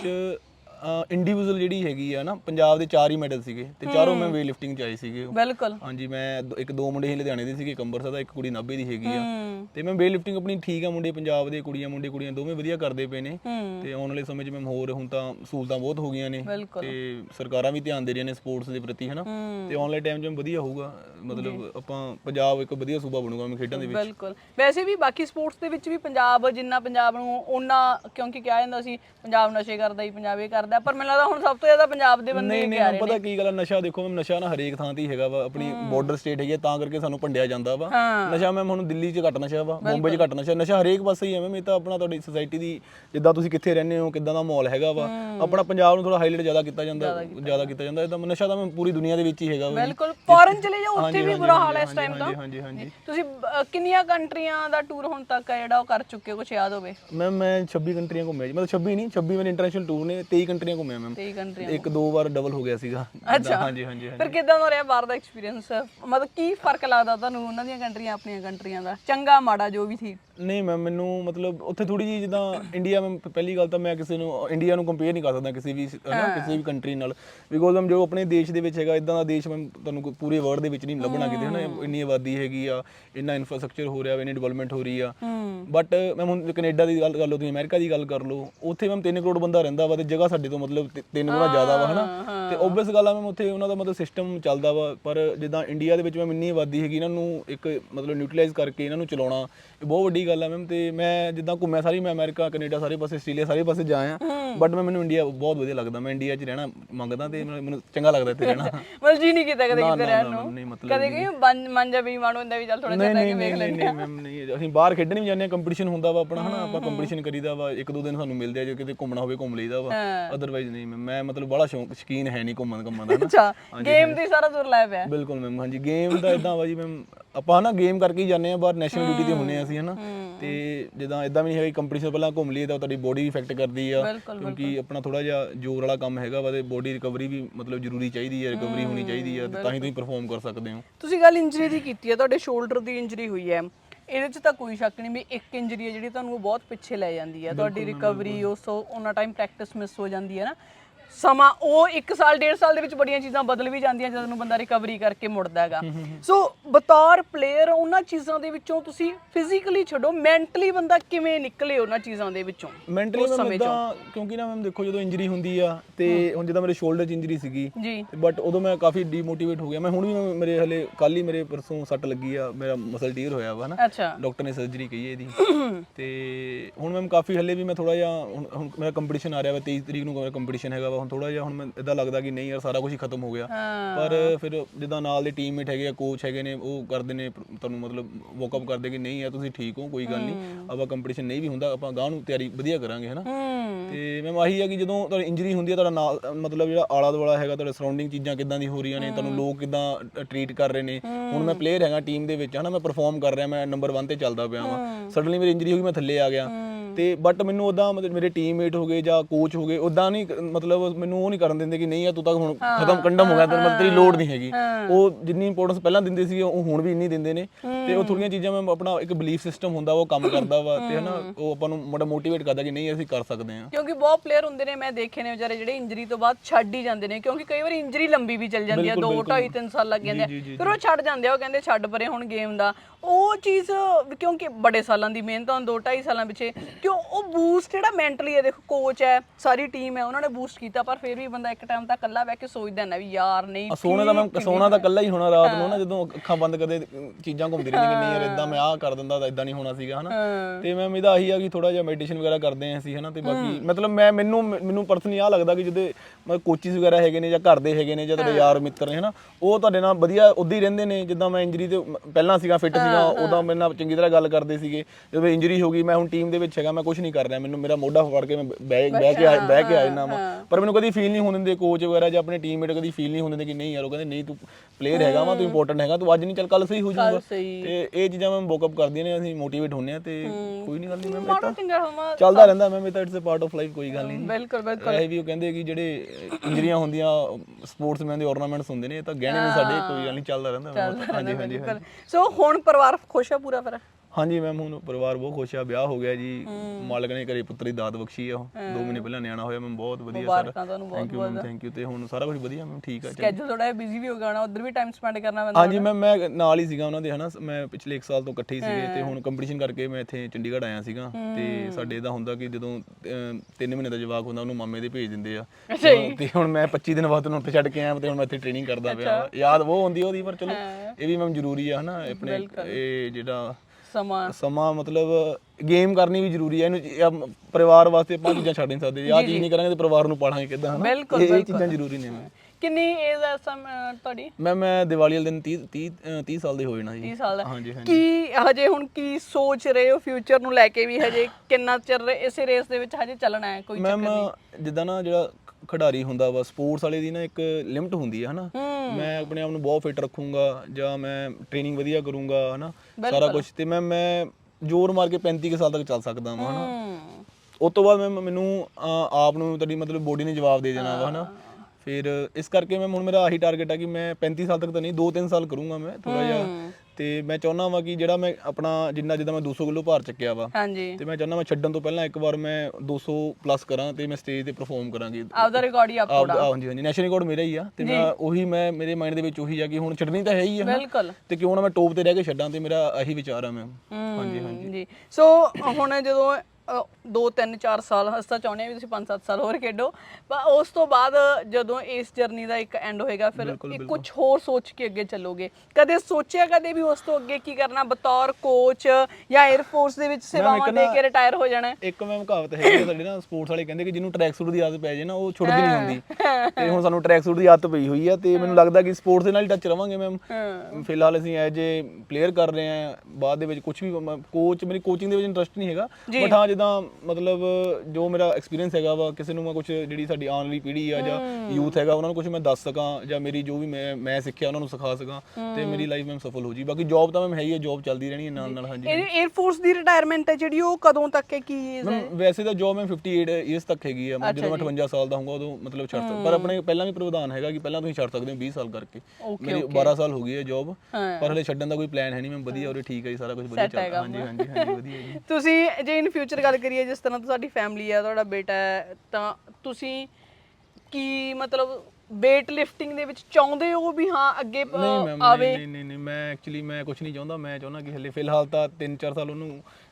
ਇੰਡੀਵਿਜੂਅਲ ਜਿਹੜੀ ਹੈਗੀ ਆ ਨਾ ਪੰਜਾਬ ਦੇ ਚਾਰ ਹੀ ਮੈਡਲ ਸੀਗੇ ਤੇ ਚਾਰੋਂ ਮੈਂ ਵੇਟ ਲਿਫਟਿੰਗ ਚ ਆਏ ਸੀਗੇ। ਬਿਲਕੁਲ। ਹਾਂਜੀ ਮੈਂ ਦੋ- ਇੱਕ ਦੋ ਮੁੰਡੇ ਹੀ ਲੁਧਿਆਣੇ ਦੇ ਸੀਗੇ ਅੰਮ੍ਰਿਤਸਰ ਦਾ ਇੱਕ ਕੁੜੀ ਨਾਭੇ ਦੀ ਹੈਗੀ ਆ। ਹੂੰ। ਤੇ ਮੈਂ ਵੇਟ ਲਿਫਟਿੰਗ ਆਪਣੀ ਠੀਕ ਆ ਮੁੰਡੇ ਪੰਜਾਬ ਦੇ ਕੁੜੀਆਂ ਮੁੰਡੇ ਕੁੜੀਆਂ ਦੋਵੇਂ ਵਧੀਆ ਕਰਦੇ ਪਏ ਨੇ। ਹੂੰ। ਤੇ ਆਉਣ ਵਾਲੇ ਸਮੇਂ 'ਚ ਮੈਂ ਹੋਰ ਹੁਣ ਤਾਂ ਸਹੂਲਤਾਂ ਬਹੁਤ ਹੋ ਗਈਆਂ ਨੇ। ਬਿਲਕੁਲ। ਤੇ ਸਰਕਾਰਾਂ ਵੀ ਧਿਆਨ ਦੇ ਰਹੀਆਂ ਨੇ ਸਪੋਰਟਸ ਦੇ ਪ੍ਰਤੀ ਹਨਾ। ਹੂੰ। ਤੇ ਆਨਲਾਈਨ ਟਾਈਮ 'ਚ ਵਧੀਆ ਹੋਊਗਾ। ਮਤਲਬ ਆਪਾਂ ਪੰਜਾਬ ਇੱਕ ਵਧੀਆ ਸੂਬਾ ਬਣੂਗਾ ਮੈਂ ਖੇਡਾਂ ਦੇ ਵਿੱਚ। ਬਿਲਕੁਲ। ਵੈਸੇ ਵੀ ਬਾਕੀ ਸਪੋਰਟਸ ਦੇ ਵਿੱਚ ਵੀ ਪੰਜਾਬ ਜਿੰਨਾ ਪੰਜਾਬ ਨੂੰ ਉਹਨਾਂ ਕਿਉਂਕਿ ਕਿਹਾ ਜਾਂਦਾ ਸੀ ਪੰਜਾਬ ਨਸ਼ੇ ਕਰਦਾ ਹੀ ਪੰਜਾਬ ਇਹ ਕਰਦਾ ਪਰ ਮੈਨੂੰ ਲੱਗਦਾ ਹੁਣ ਸਭ ਤੋਂ ਜ਼ਿਆਦਾ ਪੰਜਾਬ ਦੇ ਬੰਦੇ ਨਹੀਂ ਨਹੀਂ ਪਤਾ ਕੀ ਗੱਲ ਆ ਨਸ਼ਾ ਦੇਖੋ ਮੈਂ ਨਸ਼ਾ ਨਾ ਹਰੇਕ ਥਾਂ ਤੇ ਹੀ ਹੈਗਾ ਵਾ ਆਪਣੀ ਬਾਰਡਰ ਸਟੇਟ ਹੈਗੀ ਆ, ਤਾਂ ਕਰਕੇ ਸਾਨੂੰ ਭੰਡਿਆ ਜਾਂਦਾ ਵਾ। ਨਸ਼ਾ ਮੈਂ ਹੁਣ ਦਿੱਲੀ 'ਚ ਘੱਟ ਨਸ਼ਾ ਵਾ ਮੁੰਬਈ 'ਚ ਘੱਟ ਨਸ਼ਾ ਨਸ਼ਾ ਹਰੇਕ ਪਾਸੇ ਹੀ ਹੈ ਮੈਂ ਇਹ ਤਾਂ ਆਪਣਾ ਤੁਹਾਡੀ ਸੋਸਾਇਟੀ ਦੀ ਜਿੱਦਾਂ ਤੁਸੀਂ ਕਿੱਥੇ ਰਹਿੰਦੇ ਹੋ ਕਿੱਦਾਂ ਦਾ ਮਾਹੌਲ ਹੈਗਾ ਵਾ ਆਪਣਾ ਪੰਜਾਬ ਨੂੰ ਥੋੜਾ ਹਾਈਲਾਈਟ ਜ਼ਿਆਦਾ ਕੀਤਾ ਜਾਂਦਾ ਜ਼ਿਆਦਾ ਕੀਤਾ ਜਾਂਦਾ। ਇਹ ਤਾਂ ਨਸ਼ਾ ਤਾਂ ਮੈਂ ਪੂਰੀ ਦੁਨੀਆ ਦੇ ਵਿੱਚ ਹੀ ਹੈਗਾ ਵਾ। ਬਿਲਕੁਲ ਫੋਰਨ ਚਲੇ ਜਾਓ ਉੱਥੇ ਵੀ ਬੁਰਾ ਹਾਲ ਹੈ ਇਸ ਟਾਈਮ ਤਾਂ। ਹਾਂਜੀ ਹਾਂਜੀ ਹਾਂਜੀ। ਤੁਸੀਂ ਅਹ, ਕਿੰਨੀਆਂ ਕੰਟਰੀਆਂ ਦਾ ਟੂਰ ਹੁਣ ਤੱਕ ਹੈ ਜਿਹੜਾ ਉਹ ਕਰ ਚੁੱਕੇ ਹੋ ਕੁਝ ਯਾਦ ਹੋਵੇ? ਮੈਂ ਮੈਂ 26 ਕੰਟਰੀਆਂ ਘੁੰਮਿਆ ਜੀ ਮਤਲਬ 26 ਨਹੀਂ 26 ਮੇਰੇ ਇੰਟਰਨੈਸ਼ਨਲ ਟੂਰ ਨੇ 23 ਕੰਟਰੀਆਂ ਘੁੰਮਿਆ ਮੈਂ 23 ਕੰਟਰੀਆਂ ਇੱਕ ਦੋ ਵਾਰ ਡਬਲ ਹੋ ਗਿਆ ਸੀਗਾ। ਅੱਛਾ। ਹਾਂਜੀ ਹਾਂਜੀ ਫਿਰ ਕਿਦਾਂ ਦਾ ਰਿਹਾ ਬਾਹਰ ਦਾ ਐਕਸਪੀਰੀਅੰਸ ਮਤਲਬ ਕੀ ਫ਼ਰਕ ਲੱਗਦਾ ਤੁਹਾਨੂੰ ਉਹਨਾਂ ਦੀਆਂ ਕੰਟਰੀਆਂ ਆਪਣੀਆਂ ਕੰਟਰੀਆਂ ਦਾ? ਚੰਗਾ ਮਾੜਾ ਜੋ ਵੀ ਸੀ। ਨਹੀਂ ਮੈਂ ਮੈਨੂੰ ਮਤਲਬ ਉੱਥੇ ਥੋੜੀ ਜੀ ਜਿੱਦਾਂ ਇੰਡੀਆ ਮੈਂ ਪਹਿਲੀ ਗੱਲ ਤਾਂ ਮੈਂ ਕਿਸੇ ਨੂੰ ਇੰਡੀਆ ਨੂੰ ਕੰਪੇਅਰ ਨਹੀਂ ਕਰ ਸਕਦਾ ਕਿਸੇ ਵੀ ਹਨਾ ਕਿਸੇ ਵੀ ਕੰਟਰੀ ਨਾਲ। ਬਿਕੋਜ਼ ਮੈਂ ਜੋ ਆਪਣੇ ਦੇਸ਼ ਦੇ ਵਿੱਚ ਹੈਗਾ ਇਦਾਂ ਦਾ ਦੇਸ਼ ਮੈਂ ਤੁਹਾਨੂੰ ਕੋਈ ਪੂਰੇ ਵਰਲਡ ਦੇ ਵਿੱਚ ਨਹੀਂ ਲੱਭਣਾ ਕਿਤੇ ਹਨਾ। ਇੰਨੀ ਆਬਾਦੀ ਹੈਗੀ ਆ ਇੰਨਾ ਇਨਫਰਾਸਟ੍ਰਕਚਰ ਹੋ ਰਿਹਾ ਵਾ ਇੰਨੀ ਡਿਵੈਲਪਮੈਂਟ ਹੋ ਰਹੀ ਆ। ਬਟ ਮੈਂ ਹੁਣ ਕੈਨੇਡਾ ਦੀ ਗੱਲ ਕਰ ਲਓ ਤੁਸੀਂ ਅਮਰੀਕਾ ਦੀ ਗੱਲ ਕਰ ਲਓ। ਉੱਥੇ ਮੈਂ 3 ਕਰੋੜ ਬੰਦਾ ਰਹਿੰਦਾ ਵਾ ਤੇ ਜਗ੍ਹਾ ਸਾਡੇ ਤੋਂ ਮਤਲਬ 3 ਗੁਣਾ ਜ਼ਿਆਦਾ ਵਾ ਹਨਾ? ਤੇ ਓਬਵੀਅਸ ਗੱਲ ਆ ਮੈਂ ਉੱਥੇ ਉਹਨਾਂ ਦਾ ਮਤਲਬ ਸਿਸਟਮ ਚੱਲਦਾ ਵਾ ਪਰ ਜਿੱਦਾਂ ਇੰਡੀਆ ਦੇ ਵਿੱਚ ਮੈਂ ਇੰਨੀ ਆਬਾਦੀ ਹੈਗੀ ਇਹਨਾਂ ਨੂੰ ਇੱਕ ਮਤਲਬ ਨਿਊਟਰਲਾਈਜ਼ ਕਰਕੇ ਇਹਨਾਂ ਨੂੰ ਚਲਾਉਣਾ ਇਹ ਬਹੁਤ ਵੱਡੀ ਗੱਲ ਆ ਮੈਮ ਤੇ ਮੈਂ ਜਿੱਦਾਂ ਘੁੰਮਿਆ ਸਾਰੀ ਮੈਂ ਅਮਰੀਕਾ ਕੈਨੇਡਾ ਸਾਰੇ ਪਾਸੇ ਆਸਟ੍ਰੇਲੀਆ ਸਾਰੇ ਪਾਸੇ ਜਾ ਆਇਆ। ਬਟ ਮੈਂ ਮੈਨੂੰ ਇੰਡੀਆ ਬਹੁਤ ਵਧੀਆ ਲੱਗਦਾ। ਮੈਂ ਇੰਡੀਆ 'ਚ ਰਹਿਣਾ ਮੰਗਦਾ ਤੇ ਮੈਨੂੰ ਮੈਨੂੰ ਚੰਗਾ ਲੱਗਦਾ ਇੱਥੇ ਰਹਿਣਾ। ਮਤਲਬ ਜੀ ਨਹੀਂ ਕੀਤਾ ਕਦੇ ਨਾ, ਕਿਤੇ ਨਾ, ਰਹਿਣ ਨਾ, ਨੂੰ? ਨਹੀਂ, ਮਤਲਬ ਕਦੇ ਕਿ ਮਨ ਜਾ ਵੀ ਮਾਣੋ ਹੁੰਦਾ ਵੀ ਚੱਲ ਥੋੜਾ ਜਿਹਾ ਰਹਿ ਕੇ ਵੇਖ ਨਹੀਂ ਲੈਂਦੇ ਨਹੀਂ ਮੈਮ ਨਹੀਂ। ਅਸੀਂ ਬਾਹਰ ਖੇਡਣ ਵੀ ਜਾਂਦੇ ਆ ਕੰਪੀਟੀਸ਼ਨ ਹੁੰਦਾ ਵਾ ਆਪਣਾ ਹਨਾ? ਆਪਾਂ ਕੰਪੀਟੀਸ਼ਨ ਕਰੀਦਾ ਵਾ ਇੱਕ ਦੋ ਦਿਨ ਸਾਨੂੰ ਮਿਲਦੇ ਆ ਜੇ ਕਿਤੇ ਘੁੰਮਣਾ ਹੋਵੇ ਘੁੰਮ ਲਈਦਾ ਵਾ। ਅਦਰਵਾਈਜ਼ ਨਹੀਂ ਮੈਂ ਮਤਲਬ ਬੜਾ ਸ਼ੌਂਕ ਸ਼ਕੀਨ ਹੈ ਨਹੀਂ ਘੁੰਮਣ ਘੁੰਮਣ ਦਾ ਅੱਛਾ ਗੇਮ ਦੀ ਸਾਰਾ ਜ਼ੋਰ ਲਾਇਆ ਪਿਆ। ਬਿਲਕੁਲ ਮੈਮ ਹਾਂਜੀ ਗੇਮ ਦਾ ਇਦਾਂ ਵਾ ਜੀ ਮੈਮ ਆਪਾਂ ਹਨਾ ਗੇਮ ਕਰਕੇ ਹੀ ਜਾਂਦੇ ਆ ਬਾਹਰ ਨੈਸ਼ਨਲ ਡਿਊਟੀ ਤੇ ਹੁੰਨੇ ਆ ਅਸੀਂ ਹਨਾ? ਤੇ ਜਿੱਦਾਂ ਇਦਾਂ ਵੀ ਨਹੀਂ ਹੈਗਾ ਕੰਪੀਟੀਸ਼ਨ ਪਹਿਲਾਂ ਘੁੰਮ ਲਈਏ ਤਾਂ ਤੁਹਾਡੀ ਬੋਡੀ ਇਫੈਕਟ ਕਰਦੀ ਆ ਕਿਉਂਕਿ ਆਪਣਾ ਥੋੜਾ ਜਿਹਾ ਜ਼ੋਰ ਵਾਲਾ ਕੰਮ ਹੈਗਾ ਵਾ ਤੇ ਬੋਡੀ ਰਿਕਵਰੀ ਵੀ ਮਤਲਬ ਜ਼ਰੂਰੀ ਚਾਹੀਦੀ ਹੈ ਰਿਕਵਰੀ ਹੋਣੀ ਚਾਹੀਦੀ ਹੈ ਤੇ ਹੀ ਤੁਸੀਂ ਪਰਫਾਰਮ ਕਰ ਸਕਦੇ ਹੋ। ਤੁਸੀਂ ਗੱਲ ਇੰਜਰੀ ਦੀ ਕੀਤੀ ਹੈ ਤੁਹਾਡੇ ਸ਼ੋਲਡਰ ਦੀ ਇੰਜਰੀ ਹੋਈ ਹੈ ਇਹਦੇ 'ਚ ਤਾਂ ਕੋਈ ਸ਼ੱਕ ਨਹੀਂ ਵੀ ਇੱਕ ਇੰਜਰੀ ਹੈ ਜਿਹੜੀ ਤੁਹਾਨੂੰ ਬਹੁਤ ਪਿੱਛੇ ਲੈ ਜਾਂਦੀ ਹੈ ਤੁਹਾਡੀ ਰਿਕਵਰੀ ਉਸ ਉਹਨਾਂ ਟਾਈਮ ਪ੍ਰੈਕਟਿਸ ਮਿਸ ਹੋ ਜਾਂਦੀ ਹੈ ਨਾ। ਸਮਾਂ ਉਹ 1 ਸਾਲ 1.5 ਸਾਲ ਦੇ ਵਿੱਚ ਬੜੀਆਂ ਚੀਜ਼ਾਂ ਬਦਲ ਵੀ ਜਾਂਦੀਆਂ ਜਦੋਂ ਨੂੰ ਬੰਦਾ ਰਿਕਵਰੀ ਕਰਕੇ ਮੁੜਦਾ ਹੈਗਾ। ਸੋ ਬਤੌਰ ਪਲੇਅਰ ਉਹਨਾਂ ਚੀਜ਼ਾਂ ਦੇ ਵਿੱਚੋਂ ਤੁਸੀਂ ਫਿਜ਼ੀਕਲੀ ਛੱਡੋ ਮੈਂਟਲੀ ਬੰਦਾ ਕਿਵੇਂ ਨਿਕਲੇ ਉਹਨਾਂ ਚੀਜ਼ਾਂ ਦੇ ਵਿੱਚੋਂ? ਮੈਂਟਲੀ ਮੈਂ ਇਦਾਂ ਕਿਉਂਕਿ ਨਾ ਮੈਮ ਦੇਖੋ ਜਦੋਂ ਇੰਜਰੀ ਹੁੰਦੀ ਆ ਤੇ ਹੁਣ ਜਿੱਦਾਂ ਮੇਰੇ ਸ਼ੋਲਡਰ 'ਚ ਇੰਜਰੀ ਸੀਗੀ ਜੀ। ਬਟ ਉਦੋਂ ਮੈਂ ਕਾਫੀ ਡੀਮੋਟੀਵੇਟ ਹੋ ਗਿਆ। ਮੈਂ ਹੁਣ ਵੀ ਮੇਰੇ ਹਲੇ ਕੱਲ ਹੀ ਮੇਰੇ ਪਰਸੋਂ ਸੱਟ ਲੱਗੀ ਆ ਮੇਰਾ ਮਸਲ ਟੀਅਰ ਹੋਇਆ ਵਾ ਅੱਛਾ। ਡਾਕਟਰ ਨੇ ਸਰਜਰੀ ਕਹੀ ਇਹਦੀ। ਤੇ ਹੁਣ ਮੈਂ ਕਾਫੀ ਹਲੇ ਵੀ ਮੈਂ ਥੋੜਾ ਜਿਹਾ ਹੁਣ ਮੇਰਾ ਕੰਪੀਟੀਸ਼ਨ ਆ ਰਿਹਾ ਵਾ 23 ਤਰੀਕ ਨੂੰ ਮੇਰਾ ਕੰਪੀਟੀਸ਼ਨ ਹੈਗਾ ਵਾ ਹੁਣ ਥੋੜਾ ਜਿਹਾ ਹੁਣ ਮੈਂ ਇਦਾਂ ਲੱਗਦਾ ਕਿ ਨਹੀਂ ਯਾਰ ਸਾਰਾ ਕੁਝ ਹੀ ਖਤਮ ਹੋ ਗਿਆ। ਪਰ ਫਿਰ ਜਿੱਦਾਂ ਨਾਲ ਦੇ ਟੀਮਮੇਟ ਹੈਗੇ ਆ ਕੋਚ ਹੈਗੇ ਨੇ ਉਹ ਕਰਦੇ ਨੇ ਤੁਹਾਨੂੰ ਮਤਲਬ ਵੋਕਅਪ ਕਰਦੇ ਕਿ ਨਹੀਂ ਯਾਰ ਤੁਸੀਂ ਠੀਕ ਹੋ ਕੋਈ ਗੱਲ ਨਹੀਂ। ਆਪਾਂ ਕੰਪੀਟੀਸ਼ਨ ਨਹੀਂ ਵੀ ਹੁੰਦਾ ਆਪਾਂ ਗਾਂ ਨੂੰ ਤਿਆਰੀ ਵਧੀਆ ਕਰਾਂਗੇ ਹਨਾ। ਤੇ ਮੈਮ ਆਹੀ ਹੈ ਕਿ ਜਦੋਂ ਤੁਹਾਡੀ ਇੰਜਰੀ ਹੁੰਦੀ ਹੈ ਤੁਹਾਡਾ ਨਾਲ ਮਤਲਬ ਜਿਹੜਾ ਆਲਾ ਦੁਆਲਾ ਹੈਗਾ ਤੁਹਾਡੇ ਸਰਾਊਂਡਿੰਗ ਚੀਜ਼ਾਂ ਕਿੱਦਾਂ ਦੀ ਹੋ ਰਹੀਆਂ ਨੇ ਤੁਹਾਨੂੰ ਲੋਕ ਕਿੱਦਾਂ ਟਰੀਟ ਕਰ ਰਹੇ ਨੇ। ਹੁਣ ਮੈਂ ਪਲੇਅਰ ਹੈਗਾ ਟੀਮ ਦੇ ਵਿੱਚ ਹਨਾ ਮੈਂ ਪਰਫਾਰਮ ਕਰ ਰਿਹਾ ਮੈਂ ਨੰਬਰ 1 ਤੇ ਚੱਲਦਾ ਪਿਆ ਵਾਂ। ਸਡਨਲੀ ਮੇਰੀ ਇੰਜਰੀ ਹੋ ਗਈ ਮੈਂ ਥੱਲੇ ਆ ਗਿਆ। ਤੇ ਬਟ ਮੈਨੂੰ ਉਦਾਂ ਮਤਲਬ ਮੇਰੇ ਟੀਮਮੇਟ ਹੋ ਗਏ ਜਾਂ ਕੋਚ ਹੋ ਗਏ ਉਦਾਂ ਨਹੀਂ ਮਤਲਬ ਮੈਨੂੰ ਉਹ ਨਹੀਂ ਕਰਨ ਦਿੰਦੇ ਕਿ ਨਹੀਂ ਯਾਰ ਤੂੰ ਤਾਂ ਹੁਣ ਖਤਮ ਕੰਡਮ ਹੋ ਗਿਆ ਤੈਨੂੰ ਮਤਲਬ ਤੇਰੀ ਲੋੜ ਨਹੀਂ ਹੈਗੀ। ਉਹ ਜਿੰਨੀ ਇੰਪੋਰਟੈਂਸ ਪਹਿਲਾਂ ਦਿੰਦੇ ਸੀ ਉਹ ਹੁਣ ਵੀ ਇੰਨੀ ਦਿੰਦੇ ਨੇ। ਤੇ ਉਹ ਥੋੜੀਆਂ ਚੀਜ਼ਾਂ ਮੈਂ ਆਪਣਾ ਇੱਕ ਬਲੀਫ ਸਿਸਟਮ ਹੁੰਦਾ ਉਹ ਕੰਮ ਕਰਦਾ ਵਾ ਤੇ ਹਨਾ ਉਹ ਆਪਾਂ ਨੂੰ ਮੋਟਾ ਮੋਟੀਵੇਟ ਕਰਦਾ ਕਿ ਨਹੀਂ ਅਸੀਂ ਕਰ ਸਕਦੇ ਹਾਂ। ਕਿਉਂਕਿ ਬਹੁਤ ਪਲੇਅਰ ਹੁੰਦੇ ਨੇ ਮੈਂ ਦੇਖੇ ਨੇ ਵਿਚਾਰੇ ਜਿਹੜੇ ਇੰਜਰੀ ਤੋਂ ਬਾਅਦ ਛੱਡ ਹੀ ਜਾਂਦੇ ਨੇ ਕਿਉਂਕਿ ਕਈ ਵਾਰੀ ਇੰਜਰੀ ਲੰਬੀ ਵੀ ਚੱਲ ਜਾਂਦੀ ਆ 2 2.5 3 ਸਾਲ ਲੱਗ ਜਾਂਦੇ ਆ। ਫਿਰ ਉਹ ਛੱਡ ਜਾਂਦੇ ਆ ਉਹ ਕਹਿੰਦੇ ਛੱਡ ਪਰੇ ਹੁਣ ਗੇਮ ਦਾ। ਉਹ ਚੀਜ਼ ਕਿਉਂਕਿ ਬੜੇ ਸਾਲਾਂ ਦੀ ਮਿਹਨਤ 2 2.5 ਸਾਲਾਂ ਪਿੱਛੇ ਕਿਉਂ ਉਹ ਬੂਸਟ ਜਿਹੜਾ ਮੈਂਟਲੀ ਹੈ ਦੇਖੋ ਕੋਚ ਹੈ ਸਾਰੀ ਟੀਮ ਹੈ ਉਹਨਾਂ ਨੇ ਬੂਸਟ ਕੀਤਾ ਪਰ ਫਿਰ ਵੀ ਬੰਦਾ ਇੱਕ ਟਾਈਮ ਤਾਂ ਇਕੱਲਾ ਬਹਿ ਕੇ ਸੋਚਦਾ ਨਾ ਵੀ ਯਾਰ ਨਹੀਂ ਸੋਨੇ ਦਾ ਮੈਂ ਸੋਨਾ ਤਾਂ ਕੱਲਾ ਹੀ ਹੋਣਾ ਰਾਤ ਨੂੰ ਨਾ ਜਦੋਂ ਅੱਖਾਂ ਬੰਦ ਕਰਦੇ ਚੀਜ਼ਾਂ ਘੁੰਮਦੀ ਰਹਿੰਦੀਆਂ ਕਿ ਨਹੀਂ ਯਾਰ ਇਦਾਂ ਮੈਂ ਆਹ ਕਰ ਦਿੰਦਾ ਤਾਂ ਇਦਾਂ ਨਹੀਂ ਹੋਣਾ ਸੀਗਾ ਹਨਾ। ਤੇ ਮੈਂ ਇਹਦਾ ਆਹੀ ਆ ਕਿ ਥੋੜਾ ਜਿਹਾ ਮੈਡੀਟੇਸ਼ਨ ਵਗੈਰਾ ਕਰਦੇ ਆਂ ਅਸੀਂ ਹਨਾ ਤੇ ਬਾਕੀ ਮਤਲਬ ਮੈਂ ਮੈਨੂੰ ਮੈਨੂੰ ਪਰਸਨਲੀ ਆ ਲੱਗਦਾ ਕਿ ਜਿਹਦੇ ਮੈਂ ਕੋਚਿਸ ਵਗੈਰਾ ਹੈਗੇ ਨੇ ਜਾਂ ਘਰ ਦੇ ਹੈਗੇ ਨੇ ਜਾਂ ਤੁਹਾਡੇ ਯਾਰ ਮਿੱਤਰ ਨੇ ਹਨਾ ਉਹ ਤੁਹਾਡੇ ਨਾਲ ਵਧੀਆ ਉਦਾਂ ਹੀ ਰਹਿੰਦੇ ਨੇ ਜਿੱਦਾਂ ਮੈਂ ਇੰਜਰੀ ਤੇ ਪਹਿਲਾਂ ਸੀਗਾ ਫਿੱਟ ਸੀਗਾ ਉਦੋਂ ਮੇਰੇ ਨਾਲ ਚੰਗੀ ਤਰ੍ਹਾਂ ਗੱਲ ਕਰਦੇ ਸੀਗੇ। ਜਦੋਂ ਇੰਜਰੀ ਹੋ ਗਈ ਮੈਂ ਹੁਣ ਟੀਮ ਦੇ ਵਿੱਚ ਹੈਗਾ ਮੈਂ ਕੁਝ ਨਹੀਂ ਕਰ ਰਿਹਾ ਮੈਨੂੰ ਮੇਰਾ ਮੋਢਾ ਫੜ ਕੇ ਮੈਂ ਬਹਿ ਬਹਿ ਕੇ ਆ- ਬਹਿ ਕੇ ਆ ਜਾਂਦਾ ਵਾ। ਪਰ ਮੈਨੂੰ ਕਦੀ ਫੀਲ ਨਹੀਂ ਹੋਣ ਦਿੰਦੇ ਕੋਚ ਵਗੈਰਾ ਜਾਂ ਆਪਣੇ ਟੀਮਮੇਟ ਕਦੀ ਫੀਲ ਨਹੀਂ ਹੋਣ ਦਿੰਦੇ ਕਿ ਨਹੀਂ ਯਾਰ ਉਹ ਕਹਿੰਦੇ ਨਹੀਂ ਤੂੰ ਪਲੇਅਰ ਹੈਗਾ ਵਾ ਤੂੰ ਇੰਪੋਰਟੈਂਟ ਹੈਗਾ ਤੂੰ ਅੱਜ ਨਹੀਂ ਚੱਲ ਕੱਲ ਸਹੀ ਹੋ ਜਾਊਗਾ। ਸਹੀ। ਤੇ ਇਹ ਚੀਜ਼ਾਂ ਮੈਂ ਵੋਕਅਪ ਕਰਦੀਆਂ ਨੇ ਅਸੀਂ ਮੋਟੀਵੇਟ ਹੁੰਨੇ ਆ ਤੇ ਕੋਈ ਨਹੀਂ ਗੱਲ ਨਹੀਂ ਮੈਂ ਮਾੜਾ ਚੰਗਾ ਹੋਵਾਂ ਚੱਲਦਾ ਰਹਿੰਦਾ ਮੈਂ ਤਾਂ it's a part of life ਕੋਈ ਗੱਲ ਨਹੀਂ ਬਿਲਕੁਲ ਬਿਲਕੁਲ। ਇਹ ਵੀ ਉਹ ਕਹਿੰਦੇ ਕਿ ਜਿਹੜੇ ਇੰਜਰੀਆਂ ਹੁੰਦੀਆਂ ਸਪੋਰਟਸਮੈਨ ਦੇ ornaments ਹੁੰਦੇ ਨੇ ਇਹ ਤਾਂ ਗਹਿਣੇ ਨੇ ਸਾਡੇ ਕੋਈ ਗੱਲ ਨਹੀਂ ਚੱਲਦਾ ਰਹਿੰਦਾ। ਹਾਂਜੀ ਹਾਂਜੀ ਸੋ ਹੁਣ ਪਰਿਵਾਰ ਖੁਸ਼ ਆ ਪੂਰਾ ਫਿਰ? ਹਾਂਜੀ ਮੈਮ ਹੁਣ ਪਰਿਵਾਰ ਬਹੁਤ ਖੁਸ਼ ਆ ਵਿਆਹ ਹੋ ਗਿਆ ਜੀ। ਮਾਲਕ ਨੇ ਘਰੇ ਪੁੱਤਰ ਦੀ ਦਾਤ ਬਖਸ਼ੀ ਆ ਉਹ। 2 ਮਹੀਨੇ ਪਹਿਲਾਂ ਨਿਆਣਾ ਹੋਇਆ ਮੈਂ ਬਹੁਤ ਵਧੀਆ ਸਰ। ਮੁਬਾਰਕਾਂ ਤੁਹਾਨੂੰ ਬਹੁਤ thank you ma'am thank you ਤੇ ਹੁਣ ਸਾਰਾ ਕੁਝ ਵਧੀਆ ਮੈਮ ਠੀਕ ਆ ਸਕੇਜੂਲ ਥੋੜਾ ਜਿਹਾ ਬਿਜ਼ੀ ਵੀ ਹੋ ਗਿਆ ਹੋਣਾ ਉਧਰ ਵੀ ਟਾਈਮ ਸਪੈਂਡ ਕਰਨਾ ਪੈਂਦਾ ਹਾਂਜੀ ਮੈਂ ਮੈਂ ਨਾਲ ਹੀ ਸੀਗਾ ਉਹਨਾਂ ਦੇ ਹਨਾ। ਮੈਂ ਪਿਛਲੇ 1 ਸਾਲ ਤੋਂ ਇਕੱਠੇ ਹੀ ਸੀਗੇ ਤੇ ਹੁਣ ਕੰਪੀਟੀਸ਼ਨ ਕਰਕੇ ਮੈਂ ਇੱਥੇ ਚੰਡੀਗੜ੍ਹ ਆਇਆ ਸੀਗਾ। ਤੇ ਸਾਡੇ ਇਦਾਂ ਹੁੰਦਾ ਕਿ ਜਦੋਂ 3 ਮਹੀਨੇ ਦਾ ਜਵਾਕ ਹੁੰਦਾ ਉਹਨੂੰ ਮਾਮੇ ਦੇ ਭੇਜ ਦਿੰਦੇ ਆ। ਤੇ ਹੁਣ ਮੈਂ 25 ਦਿਨ ਬਾਅਦ ਉਹਨੂੰ ਉੱਥੇ ਛੱਡ ਕੇ ਆਇਆ ਤੇ ਹੁਣ ਮੈਂ ਇੱਥੇ ਟ੍ਰੇਨਿੰਗ ਕਰਦਾ ਪਿਆ। ਯਾਦ ਉਹ ਹੁੰਦੀ ਉਹਦੀ ਪਰ ਚਲੋ ਇਹ ਵੀ ਮੈਮ ਜ਼ਰੂਰੀ ਆ ਹਨਾ ਆਪਣੇ ਇਹ ਜਿਹੜਾ ਸਮਾਂ। ਸਮਾਂ ਮਤਲਬ ਗੇਮ ਕਰਨੀ ਵੀ ਜ਼ਰੂਰੀ ਹੈ ਇਹਨੂੰ ਇਹ ਆ- ਪਰਿਵਾਰ ਵਾਸਤੇ ਆਪਾਂ ਚੀਜ਼ਾਂ ਛੱਡ ਨਹੀਂ ਸਕਦੇ। ਆਹ ਚੀਜ਼ ਨਹੀਂ ਕਰਾਂਗੇ ਤੇ ਪਰਿਵਾਰ ਨੂੰ ਪਾਲਾਂਗੇ ਕਿੱਦਾਂ ਹਨਾ? ਬਿਲਕੁਲ, ਇਹ ਇਹ ਚੀਜ਼ਾਂ ਜ਼ਰੂਰੀ ਨੇ। ਮੈਮ ਕਿੰਨੀ ਏਜ ਹੈ ਸਮ ਤੁਹਾਡੀ? ਮੈਂ ਮੈਂ ਦੀਵਾਲੀ ਵਾਲੇ ਦਿਨ 30 30 ਅ, 30 ਸਾਲ ਦੇ ਹੋਏ ਨਾ ਜੀ। 30 ਸਾਲ ਦਾ। ਹਾਂਜੀ ਹਾਂਜੀ। ਕੀ ਹਜੇ ਹੁਣ ਕੀ ਸੋਚ ਰਹੇ ਹੋ ਫਿਊਚਰ ਨੂੰ ਲੈ ਕੇ ਵੀ ਹਜੇ ਕਿੰਨਾ ਚਿਰ ਰਹੇ ਇਸੇ ਰੇਸ ਦੇ ਵਿੱਚ ਹਜੇ ਚੱਲਣਾ ਹੈ ਕੋਈ ਮੈਮ ਜਿੱਦਾਂ ਨਾ ਜਿਹੜਾ ਖਿਡਾਰੀ ਹੁੰਦਾ ਵਾ ਸਪੋਰਟਸ ਵਾਲੇ ਦੀ ਨਾ ਇੱਕ ਲਿਮਟ ਹੁੰਦੀ ਹੈ ਹਨਾ? ਮੈਂ ਆਪਣੇ ਆਪ ਨੂੰ ਬਹੁਤ ਫਿਟ ਰੱਖੂੰਗਾ ਜਾਂ ਮੈਂ ਟ੍ਰੇਨਿੰਗ ਵਧੀਆ ਕਰੂੰਗਾ ਹਨਾ? ਸਾਰਾ ਕੁਝ ਤੇ ਮੈਂ ਮੈਂ ਜ਼ੋਰ ਮਾਰ ਕੇ 35 ਕੁ ਸਾਲ ਤੱਕ ਚੱਲ ਸਕਦਾ ਵਾਂ ਹਨਾ? ਹੂੰ। ਉਸ ਤੋਂ ਬਾਅਦ ਮੈਂ ਮੈਨੂੰ ਆਪ ਨੂੰ ਤੁਹਾਡੀ ਮਤਲਬ ਬੋਡੀ ਨੇ ਜਵਾਬ ਦੇ ਦੇਣਾ ਵਾ ਹਨਾ? ਫਿਰ ਇਸ ਕਰਕੇ ਮੈਂ ਹੁਣ ਮੇਰਾ ਆਹੀ ਟਾਰਗੇਟ ਆ ਕਿ ਮੈਂ 35 ਸਾਲ ਤੱਕ ਤਾਂ ਨਹੀਂ 2-3 ਸਾਲ ਕਰੂੰਗਾ ਮੈਂ ਥੋੜਾ ਜਿਹਾ। ਤੇ ਮੈਂ ਚਾਹੁੰਦਾ ਵਾਂ ਕਿ ਜਿਹੜਾ ਮੈਂ ਆਪਣਾ ਜਿੰਨਾ ਜਿੱਦਾਂ ਮੈਂ 200 ਕਿਲੋ ਭਾਰ ਚੱਕਿਆ ਵਾ ਹਾਂਜੀ। ਤੇ ਮੈਂ ਚਾਹੁੰਦਾ ਮੈਂ ਛੱਡਣ ਤੋਂ ਪਹਿਲਾਂ ਇੱਕ ਵਾਰ ਮੈਂ 200 ਪਲੱਸ ਕਰਾਂ ਤੇ ਮੈਂ ਸਟੇਜ ਤੇ ਪਰਫਾਰਮ ਕਰਾਂਗੀ। ਆਪਦਾ ਰਿਕਾਰਡ ਹੀ ਆਪ ਆਪ ਆਹ ਹਾਂਜੀ ਹਾਂਜੀ ਨੈਸ਼ਨਲ ਰਿਕਾਰਡ ਮੇਰਾ ਹੀ ਆ ਤੇ ਮੈਂ ਉਹੀ ਮੈਂ ਮੇਰੇ ਮਾਈਂਡ ਦੇ ਵਿੱਚ ਉਹੀ ਆ ਕਿ ਹੁਣ ਛੱਡਣੀ ਤਾਂ ਹੈ ਹੀ ਆ। ਬਿਲਕੁਲ। ਤੇ ਕਿਉਂ ਨਾ ਮੈਂ ਟੋਪ ਤੇ ਰਹਿ ਕੇ ਛੱਡਾਂ ਤੇ ਮੇਰਾ ਇਹੀ ਵਿਚਾਰ ਆ ਮੈਮ ਹਾਂਜੀ ਹਾਂਜੀ। ਜੀ। ਸੋ ਹੁਣ ਜਦੋਂ 2 3 4 ਸਾਲ ਹਸਤਾ ਚਾਹੁੰਦੇ ਆ ਵੀ ਤੁਸੀਂ 5 7 ਸਾਲ ਹੋਰ ਖੇਡੋ। ਪਰ ਉਸ ਤੋਂ ਬਾਅਦ ਜਦੋਂ ਇਸ ਜਰਨੀ ਦਾ ਇੱਕ ਐਂਡ ਹੋਏਗਾ ਫਿਰ ਕੁਝ ਹੋਰ ਸੋਚ ਕੇ ਅੱਗੇ ਚੱਲੋਗੇ। ਕਦੇ ਸੋਚਿਆ ਕਦੇ ਵੀ ਉਸ ਤੋਂ ਅੱਗੇ ਕੀ ਕਰਨਾ? ਬਤੌਰ ਕੋਚ ਜਾਂ 에ਅਰ ਫੋਰਸ ਦੇ ਵਿੱਚ ਸੇਵਾਵਾਂ ਦੇ ਕੇ ਰਿਟਾਇਰ ਹੋ ਜਾਣਾ। ਹੈ? ਇੱਕ ਮੈਂ ਕਹਾਵਤ ਹੈਗੀ ਸਾਡੇ ਨਾ ਸਪੋਰਟਸ ਵਾਲੇ ਕਹਿੰਦੇ ਕਿ ਜਿਹਨੂੰ ਟਰੈਕ ਸੂਟ ਦੀ ਆਦਤ ਪੈ ਜੇ ਨਾ ਉਹ ਛੁੱਟਦੀ ਨਹੀਂ ਹੁੰਦੀ। ਤੇ ਹੁਣ ਸਾਨੂੰ ਟਰੈਕ ਸੂਟ ਦੀ ਆਦਤ ਪਈ ਹੋਈ ਆ ਤੇ ਮੈਨੂੰ ਲੱਗਦਾ ਕਿ ਸਪੋਰਟਸ ਦੇ ਨਾਲ ਹੀ ਟੱਚ ਰਵਾਂਗੇ ਮੈਮ। ਫਿਲਹਾਲ ਅਸੀਂ ਐਜ ਏ ਪਲੇਅਰ ਕਰ ਰਹੇ ਆ ਬਾਅਦ ਦੇ ਵਿੱਚ ਕੁਝ ਵੀ ਕੋਚ ਮੇਰੀ ਕੋਚਿੰਗ ਦੇ ਵਿੱਚ ਇੰਟਰਸਟ ਨਹੀਂ ਹੈਗਾ। ਬਟ ਹਾਂ ਜਿੱਦਾਂ ਮਤਲਬ ਜੋ ਮੇਰਾ ਐਕਸਪੀਰੀਅੰਸ ਹੈਗਾ ਵਾ ਕਿਸੇ ਨੂੰ ਮੈਂ ਕੁਝ ਜਿਹੜੀ ਸਾਡੀ ਆਉਣ ਵਾਲੀ ਪੀੜ੍ਹੀ ਆ ਜਾਂ ਯੂਥ ਹੈਗਾ ਉਹਨਾਂ ਨੂੰ ਕੁਝ ਮੈਂ ਦੱਸ ਸਕਾਂ ਜਾਂ ਮੇਰੀ ਜੋ ਵੀ ਮੈਂ ਮੈਂ ਸਿੱਖਿਆ ਉਹਨਾਂ ਨੂੰ ਸਿਖਾ ਸਕਾਂ ਤੇ ਮੇਰੀ ਲਾਈਫ ਮੈਮ ਸਫਲ ਹੋ ਜੀ ਬਾਕੀ ਜੌਬ ਤਾਂ ਮੈਮ ਹੈ ਹੀ ਹੈ ਜੌਬ ਚੱਲਦੀ ਰਹਿਣੀ ਹੈ ਨਾਲ ਨਾਲ ਹਾਂਜੀ। ਇਹ 에ਅਰ ਫੋਰਸ ਦੀ ਰਿਟਾਇਰਮੈਂਟ ਹੈ ਜਿਹੜੀ ਉਹ ਕਦੋਂ ਤੱਕ ਹੈ ਕੀ ਏਜ ਹੈ ਵੈਸੇ ਤਾਂ ਜੋਬ ਮੈਂ 58 ਇਅਰਸ ਤੱਕ ਹੈਗੀ ਆ। ਜਦੋਂ ਮੈਂ 58 ਸਾਲ ਦਾ ਹੋਊਗਾ ਉਦੋਂ ਮਤਲਬ ਛੱਡ ਸਕਦਾ। ਪਰ ਆਪਣੇ ਪਹਿਲਾਂ ਵੀ ਪ੍ਰਾਵਧਾਨ ਹੈਗਾ ਕਿ ਪਹਿਲਾਂ ਤੁਸੀਂ ਛੱਡ ਸਕਦੇ ਹੋ 20 ਸਾਲ ਕਰਕੇ। ਮੇਰੀ 12 ਸਾਲ ਹੋ ਗਈ ਹੈ ਜੋਬ ਪਰ ਹਲੇ ਛੱਡਣ ਦਾ ਕੋਈ ਪਲਾਨ ਹੈ ਨਹੀਂ ਮੈਂ ਵਧੀਆ ਔਰ ਠੀਕ ਹੈ ਜੀ ਸਾਰਾ ਕੁਝ ਵਧੀਆ ਚੱਲਦਾ। ਹਾਂਜੀ ਹਾਂਜੀ ਹਾਂਜੀ ਵਧੀਆ ਜੀ। ਤੁਸੀਂ ਜੇ ਇਨ ਫਿਊਚਰ ਗੱਲ ਕਰੀਏ ਜਿਸ ਤਰ੍ਹਾਂ ਤੁਹਾਡੀ ਫੈਮਿਲੀ ਹੈ ਤੁਹਾਡਾ ਬੇਟਾ ਹੈ ਤਾਂ ਤੁਸੀਂ ਕੀ ਮਤਲਬ weight lifting ਦੇ ਵਿੱਚ ਚਾਹੁੰਦੇ ਹੋ ਵੀ ਹਾਂ ਅੱਗੇ ਅ, ਨਹੀਂ ਮੈਮ ਆਵੇ? ਨਹੀਂ ਨਹੀਂ ਨਹੀਂ ਮੈਂ ਐਕਚੁਅਲੀ ਮੈਂ ਕੁਝ ਨਹੀਂ ਚਾਹੁੰਦਾ ਮੈਂ ਚਾਹੁੰਦਾ ਕਿ ਹਲੇ ਫਿਲਹਾਲ ਤਾਂ 3-4 ਸਾਲ ਉਹਨੂੰ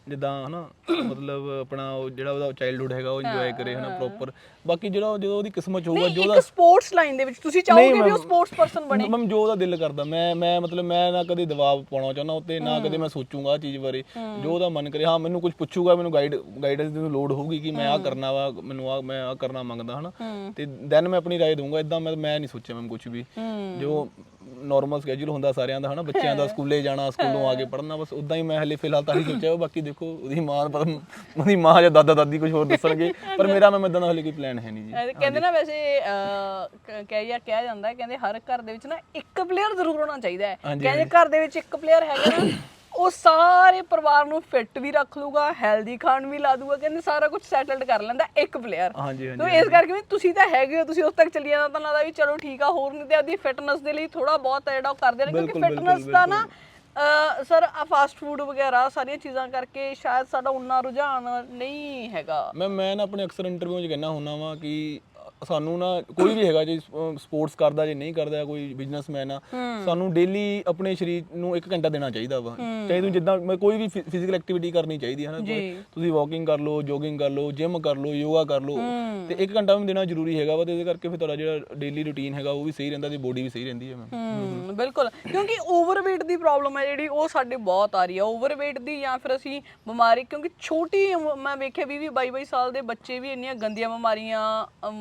ਜਿੱਦਾਂ ਹਨਾ ਮਤਲਬ ਆਪਣਾ ਉਹ ਜਿਹੜਾ ਉਹਦਾ ਚਾਈਲਡਹੂਡ ਹੈਗਾ ਉਹ ਇੰਜੋਏ ਕਰੇ ਹਨਾ ਪ੍ਰੋਪਰ ਬਾਕੀ ਜਿਹੜਾ ਜਦੋਂ ਉਹਦੀ ਕਿਸਮਤ ਚ ਹੋਊਗਾ ਜੋ ਨਹੀਂ ਇੱਕ ਸਪੋਰਟਸ ਲਾਈਨ ਦੇ ਵਿੱਚ ਤੁਸੀਂ ਚਾਹੋਗੇ ਵੀ ਉਹ ਸਪੋਰਟਸ ਪਰਸਨ ਬਣੇ। ਮੈਂ ਜੋ ਉਹਦਾ ਦਿਲ ਕਰਦਾ ਮੈਂ ਮੈਂ ਮਤਲਬ ਮੈਂ ਨਾ ਕਦੇ ਦਬਾਅ ਪਾਉਣਾ ਚਾਹੁੰਦਾ ਉੱਤੇ ਨਾ ਕਦੇ ਮੈਂ ਸੋਚੂਗਾ ਆ ਚੀਜ਼ ਬਾਰੇ। ਜੋ ਉਹਦਾ ਮਨ ਕਰੇ ਹਾਂ ਮੈਨੂੰ ਕੁਝ ਪੁੱਛੂਗਾ ਮੈਨੂੰ ਗਾਈਡ ਗਾਈਡੈਂਸ ਦੀ ਲੋੜ ਹੋਊਗੀ ਕਿ ਮੈਂ ਆ ਕਰਨਾ ਵਾ ਮੈਨੂੰ ਆ ਮੈਂ ਆ ਕਰਨਾ ਮੰਗਦਾ ਹਨਾ। ਤੇ ਦੈਨ ਮੈਂ ਆਪਣੀ ਰਾਏ ਦਊਂਗਾ ਇਦਾਂ ਮੈਂ ਮੈਂ ਨਹੀਂ ਸੋਚਿਆ ਮੈਂ ਕੁਝ ਵੀ। ਜੋ ਨਾਰਮਲ ਸਕੇਜੂਲ ਹੁੰਦਾ ਸਾਰਿਆਂ ਦਾ ਹਨਾ? ਬੱਚਿਆਂ ਦਾ ਸਕੂਲੇ ਜਾਣਾ ਸਕੂਲੋਂ ਆ ਕੇ ਪੜ੍ਹਨਾ ਬਸ ਉਦਾਂ ਹੀ ਮੈਂ ਹਲੇ ਫਿਲਹਾਲ ਤਾਂ ਹੀ ਸੋਚਿਆ ਵਾ, ਬਾਕੀ ਦੇਖੋ ਉਹਦੀ ਮਾਂ ਪਤਾ ਉਹਦੀ ਮਾਂ ਜਾਂ ਦਾਦਾ ਦਾਦੀ ਕੁਝ ਹੋਰ ਦੱਸਣਗੇ ਪਰ ਮੇਰਾ ਮੈਂ ਇਦਾਂ ਦਾ ਹਲੇ ਕੋਈ ਪਲਾਨ ਹੈ ਨਹੀਂ ਜੀ। ਕਹਿੰਦੇ ਨਾ ਵੈਸੇ ਕਹਿ ਜਾਂ ਕਿਹਾ ਜਾਂਦਾ ਕਹਿੰਦੇ ਹਰ ਘਰ ਦੇ ਵਿੱਚ ਨਾ ਇੱਕ ਪਲੇਅਰ ਜ਼ਰੂਰ ਹੋਣਾ ਚਾਹੀਦਾ ਹੈ। ਕਹਿੰਦੇ ਘਰ ਦੇ ਵਿੱਚ ਇੱਕ ਪਲੇਅਰ ਹੈਗਾ ਨਾ ਉਹ ਸਾਰੇ ਪਰਿਵਾਰ ਨੂੰ ਫਿੱਟ ਵੀ ਰੱਖ ਲੂਗਾ ਹੈਲਦੀ ਖਾਣ ਵੀ ਲਾ ਦੂਗਾ ਕਹਿੰਦੇ ਸਾਰਾ ਕੁਝ ਸੈਟਲਡ ਕਰ ਲੈਂਦਾ ਇੱਕ ਪਲੇਅਰ ਹਾਂਜੀ ਹਾਂਜੀ ਤੋ ਇਸ ਕਰਕੇ ਵੀ ਤੁਸੀਂ ਤਾਂ ਹੈਗੇ ਹੋ ਤੁਸੀਂ ਉਸ ਤੱਕ ਚੱਲੀ ਜਾਂਦਾ ਤਾਂ ਲੱਗਦਾ ਵੀ ਚਲੋ ਠੀਕ ਆ ਹੋਰ ਨਹੀਂ ਤੇ ਆਪਦੀ ਫਿਟਨੈਸ ਦੇ ਲਈ ਥੋੜਾ ਬਹੁਤ ਜਿਹੜਾ ਉਹ ਕਰਦੇ ਨੇ ਕਿਉਂਕਿ ਬਿਲਕੁਲ, ਫਿਟਨੈਸ ਦਾ ਨਾ ਸਰ ਆ ਫਾਸਟ ਫੂਡ ਵਗੈਰਾ ਸਾਰੀਆਂ ਚੀਜ਼ਾਂ ਕਰਕੇ ਸ਼ਾਇਦ ਸਾਡਾ ਉਨਾ ਰੁਝਾਨ ਨਹੀਂ ਹੈਗਾ। ਮੈਂ ਮੈਂ ਨਾ ਆਪਣੇ ਅਕਸਰ ਇੰਟਰਵਿਊ 'ਚ ਕਹਿੰਦਾ ਹੁੰਦਾ ਵਾਂ ਕਿ ਸਾਨੂੰ ਨਾ ਕੋਈ ਵੀ ਹੈਗਾ ਜੇ ਸਪੋਰਟਸ ਕਰਦਾ ਜੇ ਨਹੀਂ ਕਰਦਾ ਕੋਈ ਬਿਜ਼ਨਸਮੈਨ ਆ ਸਾਨੂੰ ਡੇਲੀ ਆਪਣੇ ਸਰੀਰ ਨੂੰ 1 ਘੰਟਾ ਦੇਣਾ ਚਾਹੀਦਾ ਵਾ। ਚਾਹੇ ਤੁਸੀਂ ਜਿੱਦਾਂ ਮੈਂ ਕੋਈ ਵੀ ਫਿਜ਼ੀਕਲ ਐਕਟੀਵਿਟੀ ਕਰਨੀ ਚਾਹੀਦੀ ਹੈ ਨਾ ਤੁਸੀਂ ਵਾਕਿੰਗ ਕਰ ਲਓ ਜੋਗਿੰਗ ਕਰ ਲਓ ਜਿਮ ਕਰ ਲਓ ਯੋਗਾ ਕਰ ਲਓ ਤੇ 1 ਘੰਟਾ ਵੀ ਦੇਣਾ ਜ਼ਰੂਰੀ ਹੈਗਾ ਵਾ ਤੇ ਇਹਦੇ ਕਰਕੇ ਫਿਰ ਤੁਹਾਡਾ ਜਿਹੜਾ ਡੇਲੀ ਰੁਟੀਨ ਹੈਗਾ ਉਹ ਵੀ ਸਹੀ ਰਹਿੰਦਾ ਤੇ ਬੋਡੀ ਵੀ ਸਹੀ ਰਹਿੰਦੀ ਹੈ ਮੈਮ ਬਿਲਕੁਲ। ਕਿਉਂਕਿ ਓਵਰਵੇਟ ਦੀ ਪ੍ਰੋਬਲਮ ਹੈ ਜਿਹੜੀ ਉਹ ਸਾਡੇ ਬਹੁਤ ਆ ਰਹੀ ਹੈ ਓਵਰਵੇਟ ਦੀ ਜਾਂ ਫਿਰ ਅਸੀਂ ਬਿਮਾਰੀ ਕਿਉਂਕਿ ਛੋਟੀ ਮੈਂ ਵੇਖਿਆ 20 22 22 ਸਾਲ ਦੇ ਬੱਚੇ ਵੀ ਇੰਨੀਆਂ ਗੰਦੀਆਂ ਬਿਮਾਰੀਆਂ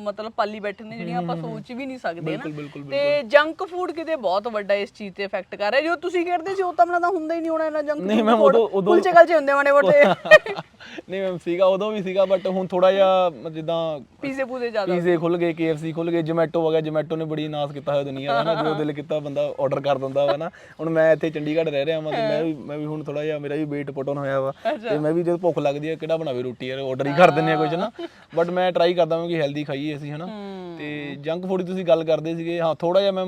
ਮਤਲਬ ਪਾਲੀ ਬੈਠੇ ਨੇ ਜਿਹੜੀਆਂ ਆਪਾਂ ਸੋਚ ਵੀ ਨਹੀਂ ਸਕਦੇ ਨਾ? ਤੇ ਜੰਕ ਫੂਡ ਕਿਤੇ ਬਹੁਤ ਵੱਡਾ ਇਸ ਚੀਜ਼ ਤੇ ਇਫੈਕਟ ਕਰ ਰਿਹਾ। ਜੋ ਤੁਸੀਂ ਖੇਡਦੇ ਸੀ ਉਹ ਤਾਂ ਤਾਂ ਹੁੰਦਾ ਹੀ ਨਹੀਂ ਹੋਣਾ ਇਹਨਾਂ ਜੰਕ ਨਹੀਂ ਮੈਮ ਉਦੋਂ ਉਦੋਂ ਕੁਲਚੇ ਕਲਚੇ ਹੁੰਦੇ ਮਾੜੇ ਮੋਟੇ। ਨਹੀਂ ਮੈਮ ਸੀਗਾ ਉਦੋਂ ਵੀ ਸੀਗਾ ਬਟ ਹੁਣ ਥੋੜਾ ਜਿਹਾ ਜਿੱਦਾਂ ਪੀਜ਼ੇ ਪੂਜ਼ੇ ਜ਼ਿਆਦਾ। ਪੀਜ਼ੇ ਖੁੱਲ ਗਏ KFC ਖੁੱਲ ਗਏ ਜੋਮੈਟੋ ਵਗੈਰਾ ਜੋਮੈਟੋ ਨੇ ਬੜੀ ਨਾਸ ਕੀਤਾ ਹੋਇਆ ਦੁਨੀਆ ਦਾ ਨਾ ਜੋ ਦਿਲ ਕੀਤਾ ਬੰਦਾ ਆਰਡਰ ਕਰ ਦਿੰਦਾ ਵਾ ਨਾ। ਹੁਣ ਮੈਂ ਇੱਥੇ ਚੰਡੀਗੜ੍ਹ ਰਹਿ ਰਿਹਾ ਮੈਂ ਵੀ ਮੈਂ ਵੀ ਹੁਣ ਥੋੜਾ ਜਿਹਾ ਮੇਰਾ ਵੀ weight ਪੁੱਟ on ਹੋਇਆ ਵਾ। ਤੇ ਮੈਂ ਵੀ ਜਦੋਂ ਭੁੱਖ ਲੱਗਦੀ ਹੈ ਕਿਹੜਾ ਬਣਾਵੇ ਰੋਟੀ ਯਾਰ ਆਰਡਰ ਹੀ ਕਰ ਦਿੰਦੇ ਆ ਕੁਝ ਨਾ। ਬਟ ਮੈਂ ਟਰਾਈ ਕਰਦਾ ਹਾਂ ਕਿ ਹੈਲਦੀ ਖਾਈਏ ਅਸੀਂ ਹਨਾ? ਤੇ ਜੰਕ ਫੂਡ ਦੀ ਤੁਸੀਂ ਗੱਲ ਕਰਦੇ ਸੀਗੇ ਹਾਂ ਥੋੜਾ ਜਿਹਾ ਮੈਂ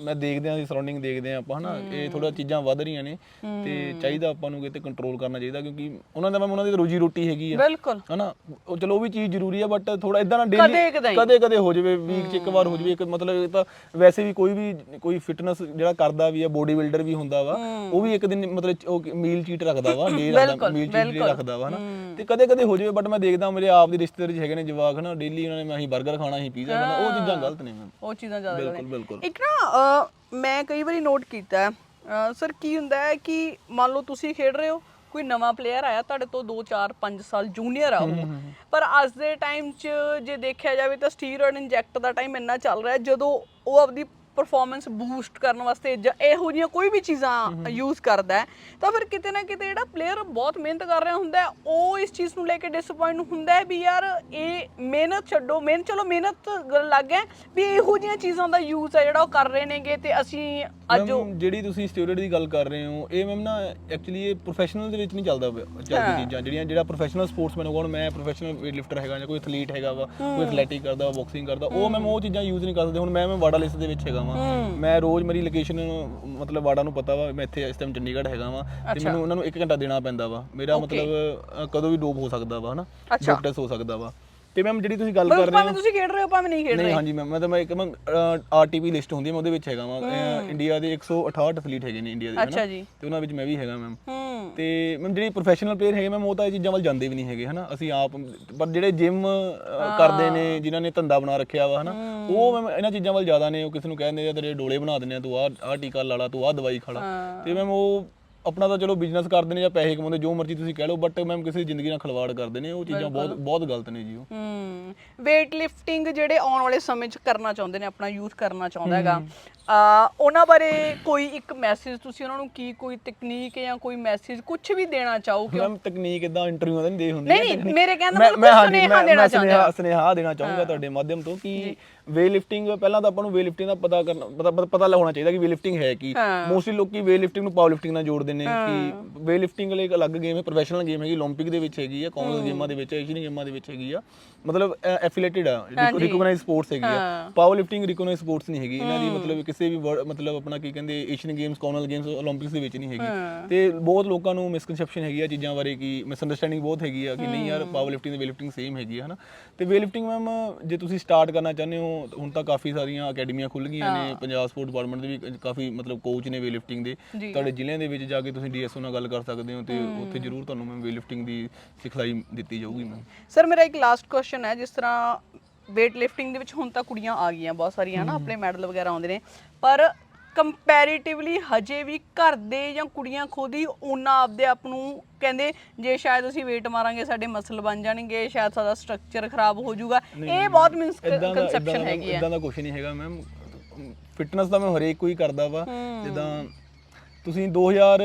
ਮੈਂ ਦੇਖਦੇ ਆਂ ਦੀ ਸਰਾਊਂਡਿੰਗ ਦੇਖਦੇ ਆਂ ਆਪਾਂ ਹਨਾ ਇਹ ਥੋੜਾ ਚੀਜ਼ਾਂ ਵੱਧ ਰਹੀਆਂ ਨੇ ਤੇ ਚਾਹੀਦਾ ਆਪਾਂ ਨੂੰ ਕਿਤੇ ਕੰਟਰੋਲ ਕਰਨਾ ਚਾਹੀਦਾ ਕਿਉਂਕਿ ਉਹਨਾਂ ਦਾ ਮੈਂ ਉਹਨਾਂ ਦੀ ਰੋਜੀ ਰੋਟੀ ਹੈਗੀ ਆ। ਬਿਲਕੁਲ। ਹਨਾ? ਉਹ ਚਲੋ ਉਹ ਵੀ ਚੀਜ਼ ਜ਼ਰੂਰੀ ਆ ਬਟ ਥੋੜਾ ਇਦਾਂ ਨਾ ਕਦੇ ਡੇਲੀ ਕਦਾਈ। ਕਦੇ ਕਦੇ ਹੋ ਜਾਵੇ ਵੀਕ ਚ ਇੱਕ ਵਾਰ ਹੋ ਜਾਵੇ ਇੱਕ ਮਤਲਬ ਇਹ ਤਾਂ ਵੈਸੇ ਵੀ ਕੋਈ ਵੀ ਕੋਈ ਫਿਟਨੈਸ ਜਿਹੜਾ ਕਰਦਾ ਵੀ ਆ ਬੋਡੀ ਬਿਲਡਰ ਵੀ ਹੁੰਦਾ ਵਾ ਉਹ ਵੀ ਇੱਕ ਦਿਨ ਮਤਲਬ ਉਹ ਮੀਲ ਚੀਟ ਰੱਖਦਾ ਵਾ ਡੇ ਰੱਖਦਾ ਮੀਲ ਚੀਟ ਰੱਖਦਾ ਵਾ ਹਨਾ? ਤੇ ਕਦੇ ਕਦੇ ਹੋ ਜਾਵੇ ਬਟ ਮੈਂ ਦੇਖਦਾ ਮੇਰੇ ਆਪ ਦੀ ਰਿਸ਼ਤੇਦਾਰੀ 'ਚ ਹੈਗੇ ਨੇ ਜਵਾਕ ਹਨਾ ਡੇਲੀ ਉਹਨਾਂ ਨੇ ਮੈਂ ਅਸੀਂ 버ਗਰ ਖਾਣਾ ਅਸੀਂ ਪੀਜ਼ਾ ਖਾਣਾ ਉਹ ਚੀਜ਼ਾਂ ਗਲਤ ਨੇ ਮੈਮ ਉਹ ਚੀਜ਼ਾਂ ਜ਼ਿਆਦਾ ਬਿਲਕੁਲ ਗਲਤ ਬਿਲਕੁਲ। ਇੱਕ ਨਾ ਅ, ਮੈਂ ਕਈ ਵਾਰੀ ਨੋਟ ਕੀਤਾ ਹੈ ਸਰ ਕੀ ਹੁੰਦਾ ਹੈ ਕਿ ਮੰਨ ਲਓ ਤੁਸੀਂ ਖੇਡ ਰਹੇ ਹੋ ਕੋਈ ਨਵਾਂ ਪਲੇਅਰ ਆਇਆ ਤੁਹਾਡੇ ਤੋਂ 2 4 5 ਸਾਲ ਜੂਨੀਅਰ ਆ ਉਹ। ਪਰ ਅੱਜ ਦੇ ਟਾਈਮ 'ਚ ਜੇ ਦੇਖਿਆ ਜਾਵੇ ਤਾਂ ਸਟੀਰੋਇਡ ਇੰਜੈਕਟ ਦਾ ਟਾਈਮ ਇੰਨਾ ਚੱਲ ਰਿਹਾ ਹੈ, ਜਦੋਂ ਉਹ ਆਪਦੀ ਪਰਫਾਰਮੈਂਸ ਬੂਸਟ ਕਰਨ ਵਾਸਤੇ ਜਾਂ ਇਹੋ ਜਿਹੀਆਂ ਕੋਈ ਵੀ ਚੀਜ਼ਾਂ ਯੂਜ਼ ਕਰਦਾ ਤਾਂ ਫਿਰ ਕਿਤੇ ਨਾ ਕਿਤੇ ਜਿਹੜਾ ਪਲੇਅਰ ਬਹੁਤ ਮਿਹਨਤ ਕਰ ਰਿਹਾ ਹੁੰਦਾ ਉਹ ਇਸ ਚੀਜ਼ ਨੂੰ ਲੈ ਕੇ ਡਿਸਪਾਇੰਟ ਹੁੰਦਾ ਹੈ ਵੀ ਯਾਰ ਇਹ ਮਿਹਨਤ ਛੱਡੋ ਮਿਹਨਤ ਚਲੋ ਮਿਹਨਤ ਲੱਗ ਹੈ ਵੀ ਇਹੋ ਜਿਹੀਆਂ ਚੀਜ਼ਾਂ ਦਾ ਯੂਜ਼ ਹੈ ਜਿਹੜਾ ਉਹ ਕਰ ਰਹੇ ਨੇਗੇ ਤੇ ਅਸੀਂ ਅੱਜ ਜਿਹੜੀ ਤੁਸੀਂ ਸਟੂਡੈਂਟ ਦੀ ਗੱਲ ਕਰ ਰਹੇ ਹੋ ਇਹ ਮੈਮ ਨਾ ਐਕਚੁਅਲੀ ਇਹ ਪ੍ਰੋਫੈਸ਼ਨਲ ਦੇ ਵਿੱਚ ਨਹੀਂ ਚੱਲਦਾ ਚੱਲਦੀ ਚੀਜ਼ਾਂ ਜਿਹੜੀਆਂ ਜਿਹੜਾ ਪ੍ਰੋਫੈਸ਼ਨਲ ਸਪੋਰਟਸਮੈਨ ਹੋਗਾ ਹੁਣ ਮੈਂ ਪ੍ਰੋਫੈਸ਼ਨਲ ਵੇਟ ਲਿਫਟਰ ਹੈਗਾ ਜਾਂ ਕੋਈ ਐਥਲੀਟ ਹੈਗਾ ਵਾ ਕੋਈ ਐਥਲੈਟਿਕ ਕਰਦਾ ਬਾਕਸਿੰਗ ਕਰਦਾ ਉਹ ਮੈਮ ਉਹ ਚੀਜ਼ਾਂ ਯੂਜ਼ ਨਹੀਂ ਕਰ ਸਕਦੇ ਹੁਣ ਮੈਂ ਮੈਂ ਵਾੜਾ ਲਿਸਟ ਦੇ ਵਿੱਚ ਹੈਗਾ ਵਾਂ ਮੈਂ ਰੋਜ਼ ਮੇਰੀ ਲੋਕੇਸ਼ਨ ਮਤਲਬ ਵਾੜਾ ਨੂੰ ਪਤਾ ਵਾ ਮੈਂ ਇੱਥੇ ਇਸ ਟਾਈਮ ਚੰਡੀਗੜ੍ਹ ਹੈਗਾ ਵਾਂ ਤੇ ਮੈਨੂੰ ਉਹਨਾਂ ਨੂੰ 1 ਘੰਟਾ ਦੇਣਾ ਪੈਂਦਾ ਵਾ। ਮੇਰਾ ਮਤਲਬ ਕਦੋਂ ਵੀ ਡੋਪ ਹੋ ਸਕਦਾ ਵਾ ਹਨਾ? ਡਾਕਟਰਸ ਹੋ ਸਕਦਾ ਵਾ। ਤੇ ਮੈਮ ਜਿਹੜੀ ਤੁਸੀਂ ਗੱਲ ਕਰ ਰਹੇ ਹੋ ਭਾਵੇਂ ਤੁਸੀਂ ਖੇਡ ਰਹੇ ਹੋ ਭਾਵੇਂ ਨਹੀਂ ਖੇਡ ਨਹੀਂ ਰਹੇ। ਹਾਂਜੀ ਮੈਂ ਮੈਂ ਤਾਂ ਮੈਂ ਇੱਕ ਮੈਂ ਆਰਟੀਪੀ ਲਿਸਟ ਹੁੰਦੀ ਹੈ ਮੈਂ ਉਹਦੇ ਵਿੱਚ ਹੈਗਾ ਵਾਂ। ਇੰਡੀਆ ਦੇ 168 ਐਥਲੀਟ ਹੈਗੇ ਨੇ ਇੰਡੀਆ ਦੇ ਅੱਛਾ ਜੀ। ਤੇ ਉਹਨਾਂ ਵਿੱਚ ਮੈਂ ਵੀ ਹੈਗਾ ਮੈਮ। ਤੇ ਮੈਮ ਜਿਹੜੀ ਪ੍ਰੋਫੈਸ਼ਨਲ ਪਲੇਅਰ ਹੈਗੇ ਮੈਮ ਉਹ ਤਾਂ ਇਹ ਚੀਜ਼ਾਂ ਵੱਲ ਜਾਂਦੇ ਵੀ ਨਹੀਂ ਹੈਗੇ ਹਨਾ? ਅਸੀਂ ਆਪ ਪਰ ਜਿਹੜੇ ਜਿਮ ਕਰਦੇ ਨੇ ਜਿਨ੍ਹਾਂ ਨੇ ਧੰਦਾ ਬਣਾ ਰੱਖਿਆ ਵਾ ਹਨਾ? ਉਹ ਮੈਮ ਇਹਨਾਂ ਚੀਜ਼ਾਂ ਵੱਲ ਜ਼ਿਆਦਾ ਨੇ ਉਹ ਕਿਸੇ ਨੂੰ ਕਹਿੰਦੇ ਆ ਤੇਰੇ ਡੋਲੇ ਬਣਾ ਦਿੰਦੇ ਆ ਤੂੰ ਆਹ ਆਹ ਟੀਕਾ ਲਾ ਲਾ ਤੂੰ ਆਹ ਦਵਾਈ ਖਾ ਲਾ। ਤੇ ਮੈਮ ਉਹ ਆਪਣਾ ਤਾਂ ਚਲੋ ਬਿਜ਼ਨਸ ਕਰਦੇ ਨੇ ਜਾਂ ਪੈਸੇ ਕਮਾਉਂਦੇ ਜੋ ਮਰਜ਼ੀ ਤੁਸੀਂ ਕਹਿ ਲਓ ਬਟ ਮੈਮ ਕਿਸੇ ਦੀ ਜ਼ਿੰਦਗੀ ਨਾਲ ਖਿਲਵਾੜ ਕਰਦੇ ਨੇ ਉਹ ਚੀਜ਼ਾਂ ਬਹੁਤ ਬਹੁਤ ਗਲਤ ਨੇ ਜੀ ਉਹ। ਹੂੰ weight lifting ਜਿਹੜੇ ਆਉਣ ਵਾਲੇ ਸਮੇਂ 'ਚ ਕਰਨਾ ਚਾਹੁੰਦੇ ਨੇ ਆਪਣਾ ਯੂਥ ਕਰਨਾ ਚਾਹੁੰਦਾ ਹੈਗਾ। ਉਹਨਾਂ ਬਾਰੇ ਕੋਈ ਇੱਕ ਮੈਸੇਜ ਤੁਸੀਂ ਉਹਨਾਂ ਨੂੰ ਕੀ ਕੋਈ ਤਕਨੀਕ ਜਾਂ ਕੋਈ ਮੈਸੇਜ ਕੁਝ ਵੀ ਦੇਣਾ ਚਾਹੋ ਕਿ ਮੈਮ ਤਕਨੀਕ ਇਦਾਂ ਇੰਟਰਵਿਊ ਤਾਂ ਨਹੀਂ ਦੇ ਹੁੰਦੀ ਨਹੀਂ ਨਹੀਂ ਮੇਰੇ ਕਹਿੰਦਾ ਮੈਂ ਮਤਲਬ ਮੈਂ ਕੁਝ ਹਾਂਜੀ ਸੁਨੇਹਾ ਮੈਂ ਦੇਣਾ ਮੈਂ ਚਾਹੁੰਦਾ ਸੁਨੇਹਾ ਸੁਨੇਹਾ ਦੇਣਾ ਚਾਹੂੰਗਾ ਤੁਹਾਡੇ ਮਾਧਿਅਮ ਤੋਂ ਕਿ ਵੇ ਲਿਫਟਿੰਗ ਪਹਿਲਾਂ ਤਾਂ ਆਪਾਂ ਨੂੰ ਵੇ ਲਿਫਟਿੰਗ ਦਾ ਪਤਾ ਕਰਨਾ ਪਤਾ ਪਤਾ- ਪਤਾ ਹੋਣਾ ਚਾਹੀਦਾ ਕਿ ਵੇ ਲਿਫਟਿੰਗ ਹੈ ਕੀ ਮੋਸਟਲੀ ਲੋਕੀ ਵੇ ਲਿਫਟਿੰਗ ਨੂੰ ਪਾਵਰ ਲਿਫਟਿੰਗ ਨਾਲ ਜੋੜਦੇ ਨੇ ਕਿ ਵੇ ਲਿਫਟਿੰਗ ਲਈ ਇੱਕ ਅਲੱਗ ਗੇਮ ਹੈ ਪ੍ਰੋਫੈਸ਼ਨਲ ਗੇਮ ਹੈਗੀ 올림픽 ਦੇ ਵਿੱਚ ਹੈਗੀ ਆ ਕਾਮਨਵੈਲਥ ਗੇਮਾਂ ਦੇ ਵਿੱਚ ਏਸ਼ੀਅਨ ਗੇਮਾਂ ਦੇ ਵਿੱਚ ਹੈਗੀ ਆ ਮਤਲਬ ਐਫੀਲੇਟਡ ਆ ਰਿਕਗਨਾਈਜ਼ ਸਪੋਰਟਸ ਹੈਗੀ ਆ। ਪਾਵਰ ਲਿਫਟਿੰਗ ਰਿਕਗਨਾਈਜ਼ ਸਪੋਰਟਸ ਨਹੀਂ ਹੈਗੀ। ਇਹਨਾਂ ਦੀ ਮਤਲਬ ਕਿਸੇ ਵੀ ਮਤਲਬ ਆਪਣਾ ਕੀ ਕਹਿੰਦੇ ਏਸ਼ੀਅਨ ਗੇਮਸ ਕਾਮਨਲ ਗੇਮਸ 올림픽ਸ ਦੇ ਵਿੱਚ ਨਹੀਂ ਹੈਗੀ। ਤੇ ਬਹੁਤ ਲੋਕਾਂ ਨੂੰ ਮਿਸਕਨਸੈਪਸ਼ਨ ਹੈਗੀ ਆ ਚੀਜ਼ਾਂ ਬਾਰੇ ਕਿ ਮਿਸਅੰਡਰਸਟੈਂਡਿੰਗ ਬਹੁਤ ਹੈਗੀ ਆ ਕਿ ਨਹੀਂ ਯਾਰ ਪਾਵਰ ਲਿਫਟਿੰਗ ਤੇ ਵੇ ਲਿਫਟਿੰਗ ਸੇਮ ਹੈਗੀ ਆ ਹਨਾ। ਤੇ ਵੇ ਲਿਫਟਿੰਗ ਮੈਮ ਜੇ ਤੁਸੀਂ ਸਟਾਰਟ ਕਰਨਾ ਚਾਹੁੰਦੇ ਹੋ ਹੁਣ ਤਾਂ ਕਾਫੀ ਸਾਰੀਆਂ ਅਕੈਡਮੀਆਂ ਖੁੱਲ ਗਈਆਂ ਨੇ। ਪੰਜਾਬ ਸਪੋਰਟ ਡਿਪਾਰਟਮੈਂਟ ਦੇ ਵੀ ਕਾਫੀ ਮਤਲਬ ਕੋਚ ਨੇ ਵੇ ਲਿਫਟਿੰਗ ਦੇ ਤੁਹਾਡੇ ਜ਼ਿਲ੍ਹੇ ਦੇ ਵਿੱਚ ਜਾ ਕੇ ਤੁਸੀਂ ਡੀਐਸਓ ਨਾਲ ਗੱਲ ਕਰ ਸਕਦੇ ਹੋ ਤੇ ਉੱਥੇ ਜ਼ਰੂਰ ਤੁਹਾਨੂੰ ਮੈਮ ਵੇ ਲਿਫਟਿੰਗ ਦੀ ਸਿਖਲਾਈ ਦਿੱਤੀ ਜਾਊਗੀ ਮੈਮ ਸਰ ਮੇਰਾ ਇੱਕ ਲਾਸਟ ਕੁਐਸਚਨ ਹੈ ਜਿਸ ਤਰ੍ਹਾਂ weight lifting ਦੇ ਵਿੱਚ ਹੁਣ ਤਾਂ ਕੁੜੀਆਂ ਆ ਗਈਆਂ ਬਹੁਤ ਸਾਰੀਆਂ ਹਨਾ ਆਪਣੇ ਮੈਡਲ ਵਗੈਰਾ ਆਉਂਦੇ ਨੇ। ਪਰ ਕੰਪੈਰੀਟਿਵਲੀ ਹਜੇ ਵੀ ਘਰ ਦੇ ਜਾਂ ਕੁੜੀਆਂ ਖੁਦ ਹੀ ਉਹਨਾਂ ਆਪਦੇ ਆਪ ਨੂੰ ਕਹਿੰਦੇ ਜੇ ਸ਼ਾਇਦ ਅਸੀਂ weight ਮਾਰਾਂਗੇ ਸਾਡੇ ਮਸਲ ਬਣ ਜਾਣਗੇ ਸ਼ਾਇਦ ਸਾਡਾ ਸਟਰਕਚਰ ਖਰਾਬ ਹੋ ਜਾਊਗਾ। ਇਹ ਬਹੁਤ ਮਿਸਕਨਸੈਪਸ਼ਨ ਹੈਗੀ ਹੈ। ਇਦਾਂ ਦਾ ਕੁਝ ਨਹੀਂ ਹੈਗਾ ਮੈਮ ਫਿਟਨੈਸ ਤਾਂ ਮੈਂ ਹਰੇਕ ਕੋਈ ਕਰਦਾ ਵਾ ਜਿੱਦਾਂ ਤੁਸੀਂ 2000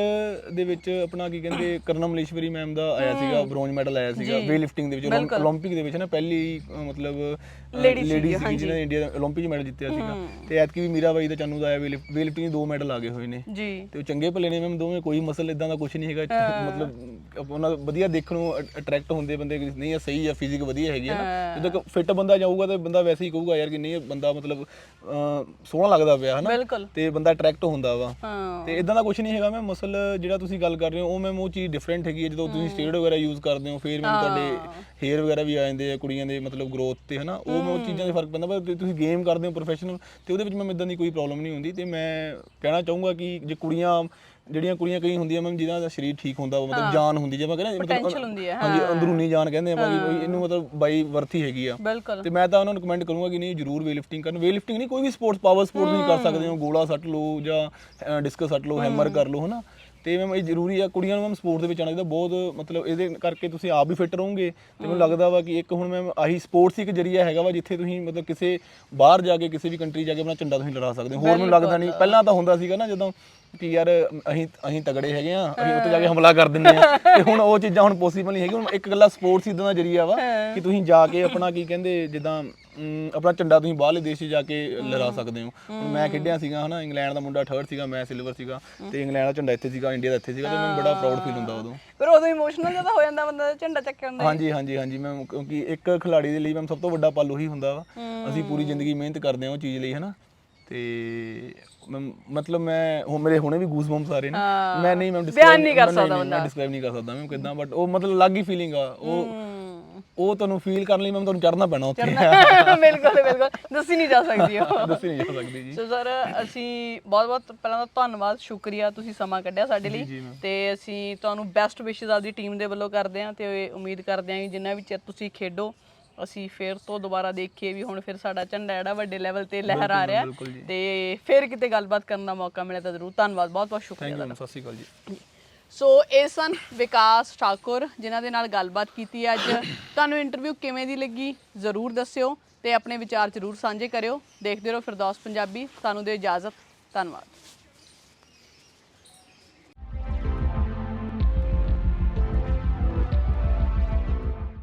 ਦੇ ਵਿੱਚ ਆਪਣਾ ਕੀ ਕਹਿੰਦੇ ਕਰਨਾ ਮਲੇਸ਼ਵਰੀ ਮੈਮ ਦਾ ਆਇਆ ਸੀਗਾ ਬ੍ਰੌਂਜ ਮੈਡਲ ਆਇਆ ਸੀਗਾ ਵੇ ਲਿਫਟਿੰਗ ਦੇ ਵਿੱਚ ਓਲੰਪਿਕ ਦੇ ਵਿੱਚ ਨਾ ਪਹਿਲੀ ਮਤਲਬ ਲੇਡੀ ਸੀ ਜਿਹਨੇ ਇੰਡੀਆ ਦਾ 올림픽 ਮੈਡਲ ਜਿੱਤਿਆ ਸੀਗਾ ਤੇ ਐਤਕੀ ਵੀ ਮੀਰਾ ਬਾਈ ਦਾ ਚਾਨੂ ਦਾ ਆਇਆ ਵੇ ਲਿਫਟਿੰਗ ਦੇ ਦੋ ਮੈਡਲ ਆ ਗਏ ਹੋਏ ਨੇ ਜੀ ਤੇ ਉਹ ਚੰਗੇ ਭਲੇ ਨੇ ਮੈਮ ਦੋਵੇਂ ਕੋਈ ਮਸਲ ਇਦਾਂ ਦਾ ਕੁਝ ਨਹੀਂ ਹੈਗਾ ਮਤਲਬ ਉਹਨਾਂ ਦਾ ਵਧੀਆ ਦੇਖਣ ਨੂੰ ਅਟਰੈਕਟ ਹੁੰਦੇ ਬੰਦੇ ਕਿ ਨਹੀਂ ਇਹ ਸਹੀ ਆ ਫਿਜ਼ਿਕ ਵਧੀਆ ਹੈਗੀ ਹੈ ਨਾ ਜਦੋਂ ਫਿੱਟ ਬੰਦਾ ਜਾਊਗਾ ਤੇ ਬੰਦਾ ਵੈਸੇ ਹੀ ਕਹੂਗਾ ਯਾਰ ਕਿ ਨਹੀਂ ਇਹ ਬੰਦਾ ਮਤਲਬ ਅਹ, ਸੋਹਣਾ ਲੱਗਦਾ ਪਿਆ ਹਨਾ ਬਿਲਕੁਲ ਤੇ ਬੰਦਾ ਅਟਰੈਕਟ ਹੁੰਦਾ ਵਾ ਹਾਂ ਤੇ ਇਦਾਂ ਦਾ ਕੁਝ ਨਹੀਂ ਹੈਗਾ ਮੈਂ ਮਸਲ ਜਿਹੜਾ ਤੁਸੀਂ ਗੱਲ ਕਰ ਰਹੇ ਹੋ ਉਹ ਮੈਮ ਉਹ ਚੀਜ਼ ਡਿਫਰੈਂਟ ਹੈਗੀ ਹੈ ਜਦੋਂ ਤੁਸੀਂ ਸਟੇਰੋਇਡ ਵਗੈਰਾ ਯੂਜ਼ ਕਰਦੇ ਹੋ ਫਿਰ ਮੈਮ ਤੁਹਾਡੇ ਹੇਅਰ ਵਗੈਰਾ ਵੀ ਆ ਜਾਂਦੇ ਆ ਕੁੜੀਆਂ ਦੇ ਮਤਲਬ ਗਰੋਥ ਤੇ ਹਨਾ ਉਹ ਮੈਂ ਉਹ ਚੀਜ਼ਾਂ ਦੇ ਫ਼ਰਕ ਪੈਂਦਾ ਪਰ ਜੇ ਤੁਸੀਂ ਗੇਮ ਕਰਦੇ ਹੋ ਪ੍ਰੋਫੈਸ਼ਨਲ ਤੇ ਉਹਦੇ ਵਿੱਚ ਮੈਮ ਇਦਾਂ ਦੀ ਕੋਈ ਪ੍ਰੋਬਲਮ ਨਹੀਂ ਹੁੰਦੀ ਤੇ ਮੈਂ ਕਹਿਣਾ ਚਾਹੂੰਗਾ ਕਿ ਜੇ ਕੁੜੀਆਂ ਜਿਹੜੀਆਂ ਕੁੜੀਆਂ ਕਈ ਹੁੰਦੀਆਂ ਮੈਮ ਜਿਹਨਾਂ ਦਾ ਸਰੀਰ ਠੀਕ ਹੁੰਦਾ ਵਾ ਮਤਲਬ ਜਾਨ ਹੁੰਦੀ ਜਿਵੇਂ ਕਹਿੰਦੇ Potential ਹੁੰਦੀ ਹੈ, ਹਾਂਜੀ ਅੰਦਰੂਨੀ ਜਾਨ ਕਹਿੰਦੇ ਆਪਾਂ ਕਿ ਬਈ ਇਹਨੂੰ ਮਤਲਬ ਬਾਈ ਵਰਥੀ ਹੈਗੀ ਆ। ਬਿਲਕੁਲ। ਤੇ ਮੈਂ ਤਾਂ ਉਹਨਾਂ ਨੂੰ ਕਮੈਂਟ ਕਰੂੰਗਾ ਕਿ ਨਹੀਂ ਜਰੂਰ ਵੇ ਲਿਫਟਿੰਗ ਕਰਨ। ਵੇ ਲਿਫਟਿੰਗ ਨਹੀਂ ਕੋਈ ਵੀ ਸਪੋਰਟਸ ਪਾਵਰ ਸਪੋਰਟ ਨਹੀਂ ਕਰ ਸਕਦੇ ਹੋ ਗੋਲਾ ਸੱਟ ਲਓ ਜਾਂ ਡਿਸਕਸ ਸੱਟ ਲਓ ਹੈਮਰ ਕਰ ਲਓ ਹਨਾ? ਤੇ ਮੈਮ ਇਹ ਜ਼ਰੂਰੀ ਆ ਕੁੜੀਆਂ ਨੂੰ ਮੈਮ ਸਪੋਰਟ ਦੇ ਵਿੱਚ ਆਉਣਾ ਚਾਹੀਦਾ ਬਹੁਤ ਮਤਲਬ ਇਹਦੇ ਕਰਕੇ ਤੁਸੀਂ ਆਪ ਵੀ ਫਿੱਟ ਰਹੋਗੇ ਤੇ ਮੈਨੂੰ ਲੱਗਦਾ ਵਾ ਕਿ ਇੱਕ ਹੁਣ ਮੈਮ ਆਹੀ ਸਪੋਰਟਸ ਇੱਕ ਜਰੀਆ ਹੈਗਾ ਵਾ ਜਿੱਥੇ ਤੁਸੀਂ ਮਤਲਬ ਕਿਸੇ ਬਾਹਰ ਜਾ ਕੇ ਕਿਸੇ ਵੀ ਕੰਟਰੀ ਜਾ ਕੇ ਆਪਣਾ ਝੰਡਾ ਤੁਸੀਂ ਲਹਿਰਾ ਸਕਦੇ ਹੋ। ਹੋਰ ਮੈਨੂੰ ਲੱਗਦਾ ਨਹੀਂ ਪਹਿਲਾਂ ਤਾਂ ਹੁੰਦਾ ਸੀਗਾ ਨਾ ਜਦੋਂ ਕਿ ਯਾਰ ਅਸੀਂ ਅਸੀਂ ਤਗੜੇ ਹੈਗੇ ਆ ਅਸੀਂ ਉੱਥੇ ਜਾ ਕੇ ਹਮਲਾ ਕਰ ਦਿੰਨੇ ਆ। ਤੇ ਹੁਣ ਉਹ ਚੀਜ਼ਾਂ ਹੁਣ ਪੋਸੀਬਲ ਨਹੀਂ ਹੈਗੀ ਹੁਣ ਇੱਕ ਗੱਲਾ ਸਪੋਰਟਸ ਇਦਾਂ ਦਾ ਜਰੀਆ ਵਾ ਕਿ ਤੁਸੀਂ ਜਾ ਕੇ ਆਪਣਾ ਕੀ ਕਹਿੰਦੇ ਜਿੱਦਾਂ ਆਪਣਾ ਝੰਡਾ ਤੁਸੀਂ ਬਾਹਰਲੇ ਦੇਸ਼ 'ਚ ਜਾ ਕੇ ਲਹਿਰਾ ਸਕਦੇ ਹੋ। ਹੁਣ ਮੈਂ ਖੇਡਿਆ ਸੀਗਾ ਹਨਾ ਇੰਗਲੈਂਡ ਦਾ ਮੁੰਡਾ ਥਰਡ ਸੀਗਾ ਮੈਂ ਸਿਲਵਰ ਸੀਗਾ ਤੇ ਇੰਗਲੈਂਡ ਦਾ ਝੰਡਾ ਇੱਥੇ ਸੀਗਾ ਇੰਡੀਆ ਦਾ ਇੱਥੇ ਸੀਗਾ ਤੇ ਮੈਨੂੰ ਬੜਾ ਪ੍ਰਾਊਡ ਫੀਲ ਹੁੰਦਾ ਉਦੋਂ। ਫਿਰ ਉਦੋਂ ਇਮੋਸ਼ਨਲ ਜ਼ਿਆਦਾ ਹੋ ਜਾਂਦਾ ਬੰਦਾ ਝੰਡਾ ਚੱਕਿਆ ਹੁੰਦਾ ਹਾਂਜੀ ਹਾਂਜੀ ਹਾਂਜੀ ਮੈਂ ਕਿਉਂਕਿ ਇੱਕ ਖਿਲਾੜੀ ਦੇ ਲਈ ਮੈਂ ਸਭ ਤੋਂ ਵੱਡਾ ਪਲ ਉਹੀ ਹੁੰਦਾ ਵਾ। ਅਸੀਂ ਪੂਰੀ ਜ਼ਿੰਦਗੀ ਮਿਹਨਤ ਕਰਦੇ ਹਾਂ ਉਹ ਚੀਜ਼ ਲਈ ਹਨਾ। ਤੇ ਮੈਂ- ਮਤਲਬ ਮੈਂ ਹੁਣ ਮੇਰੇ ਹੁਣੇ ਵੀ ਗੂਸ ਬੰਪਸ ਆ ਰਹੇ ਨੇ। ਮੈਂ ਨਹੀਂ ਮੈਂ ਬਿਆਨ ਨਹੀਂ ਕਰ ਸਕਦਾ ਮੈਂ ਡਿਸਕ੍ਰਾਈਬ ਨਹੀਂ ਕਰ ਸਕਦਾ ਮੈਂ ਕਿਦਾਂ ਬਟ ਉਹ ਮਤਲਬ ਅਲੱਗ ਹੀ ਫੀਲਿੰਗ ਆ। ਉਹ ਉਹ ਤੁਹਾਨੂੰ ਫੀਲ ਕਰਨ ਲਈ ਮੈਂ ਤੁਹਾਨੂੰ ਚੜਨਾ ਪੈਣਾ ਉੱਥੇ। ਬਿਲਕੁਲ ਬਿਲਕੁਲ। ਦੱਸੀ ਨਹੀਂ ਜਾ ਸਕਦੀ ਉਹ। ਦੱਸੀ ਨਹੀਂ ਜਾ ਸਕਦੀ ਜੀ। ਸੋ ਸਰ ਅਸੀਂ ਬਹੁਤ ਬਹੁਤ ਪਹਿਲਾਂ ਤਾਂ ਧੰਨਵਾਦ ਸ਼ੁਕਰੀਆ ਤੁਸੀਂ ਸਮਾਂ ਕੱਢਿਆ ਸਾਡੇ ਲਈ। ਤੇ ਅਸੀਂ ਤੁਹਾਨੂੰ ਬੈਸਟ ਵਿਸ਼ੇਸ ਆਪਦੀ ਟੀਮ ਦੇ ਵੱਲੋਂ ਕਰਦੇ ਹਾਂ ਤੇ ਉਮੀਦ ਕਰਦੇ ਹਾਂ ਕਿ ਜਿੰਨਾ ਵੀ ਚਿਰ ਤੁਸੀਂ ਖੇਡੋ ਅਸੀਂ ਫਿਰ ਤੋਂ ਦੁਬਾਰਾ ਦੇਖੀਏ ਵੀ ਹੁਣ ਫਿਰ ਸਾਡਾ ਝੰਡਾ ਜਿਹੜਾ ਵੱਡੇ ਲੈਵਲ ਤੇ ਲਹਿਰਾ ਰਿਹਾ। ਬਿਲਕੁਲ ਜੀ। ਤੇ ਫਿਰ ਕਿਤੇ ਗੱਲਬਾਤ ਕਰਨ ਦਾ ਮੌਕਾ ਮਿਲੇ ਤਾਂ ਜ਼ਰੂਰ। ਧੰਨਵਾਦ ਬਹੁਤ ਬਹੁਤ ਸ਼ੁਕਰੀਆ ਥੈਂਕ ਯੂ ਸਤਿ ਸ਼੍ਰੀ ਅਕਾਲ ਜੀ। ਸੋ ਇਹ ਸਨ ਵਿਕਾਸ ਠਾਕੁਰ ਜਿਨ੍ਹਾਂ ਦੇ ਨਾਲ ਗੱਲਬਾਤ ਕੀਤੀ ਅੱਜ। ਤੁਹਾਨੂੰ ਇੰਟਰਵਿਊ ਕਿਵੇਂ ਦੀ ਲੱਗੀ ਜ਼ਰੂਰ ਦੱਸਿਓ ਤੇ ਆਪਣੇ ਵਿਚਾਰ ਜ਼ਰੂਰ ਸਾਂਝੇ ਕਰਿਓ। ਦੇਖਦੇ ਰਹੋ ਫਿਰਦੌਸ ਪੰਜਾਬੀ। ਤੁਹਾਨੂੰ ਦੇ ਇਜਾਜ਼ਤ। ਧੰਨਵਾਦ।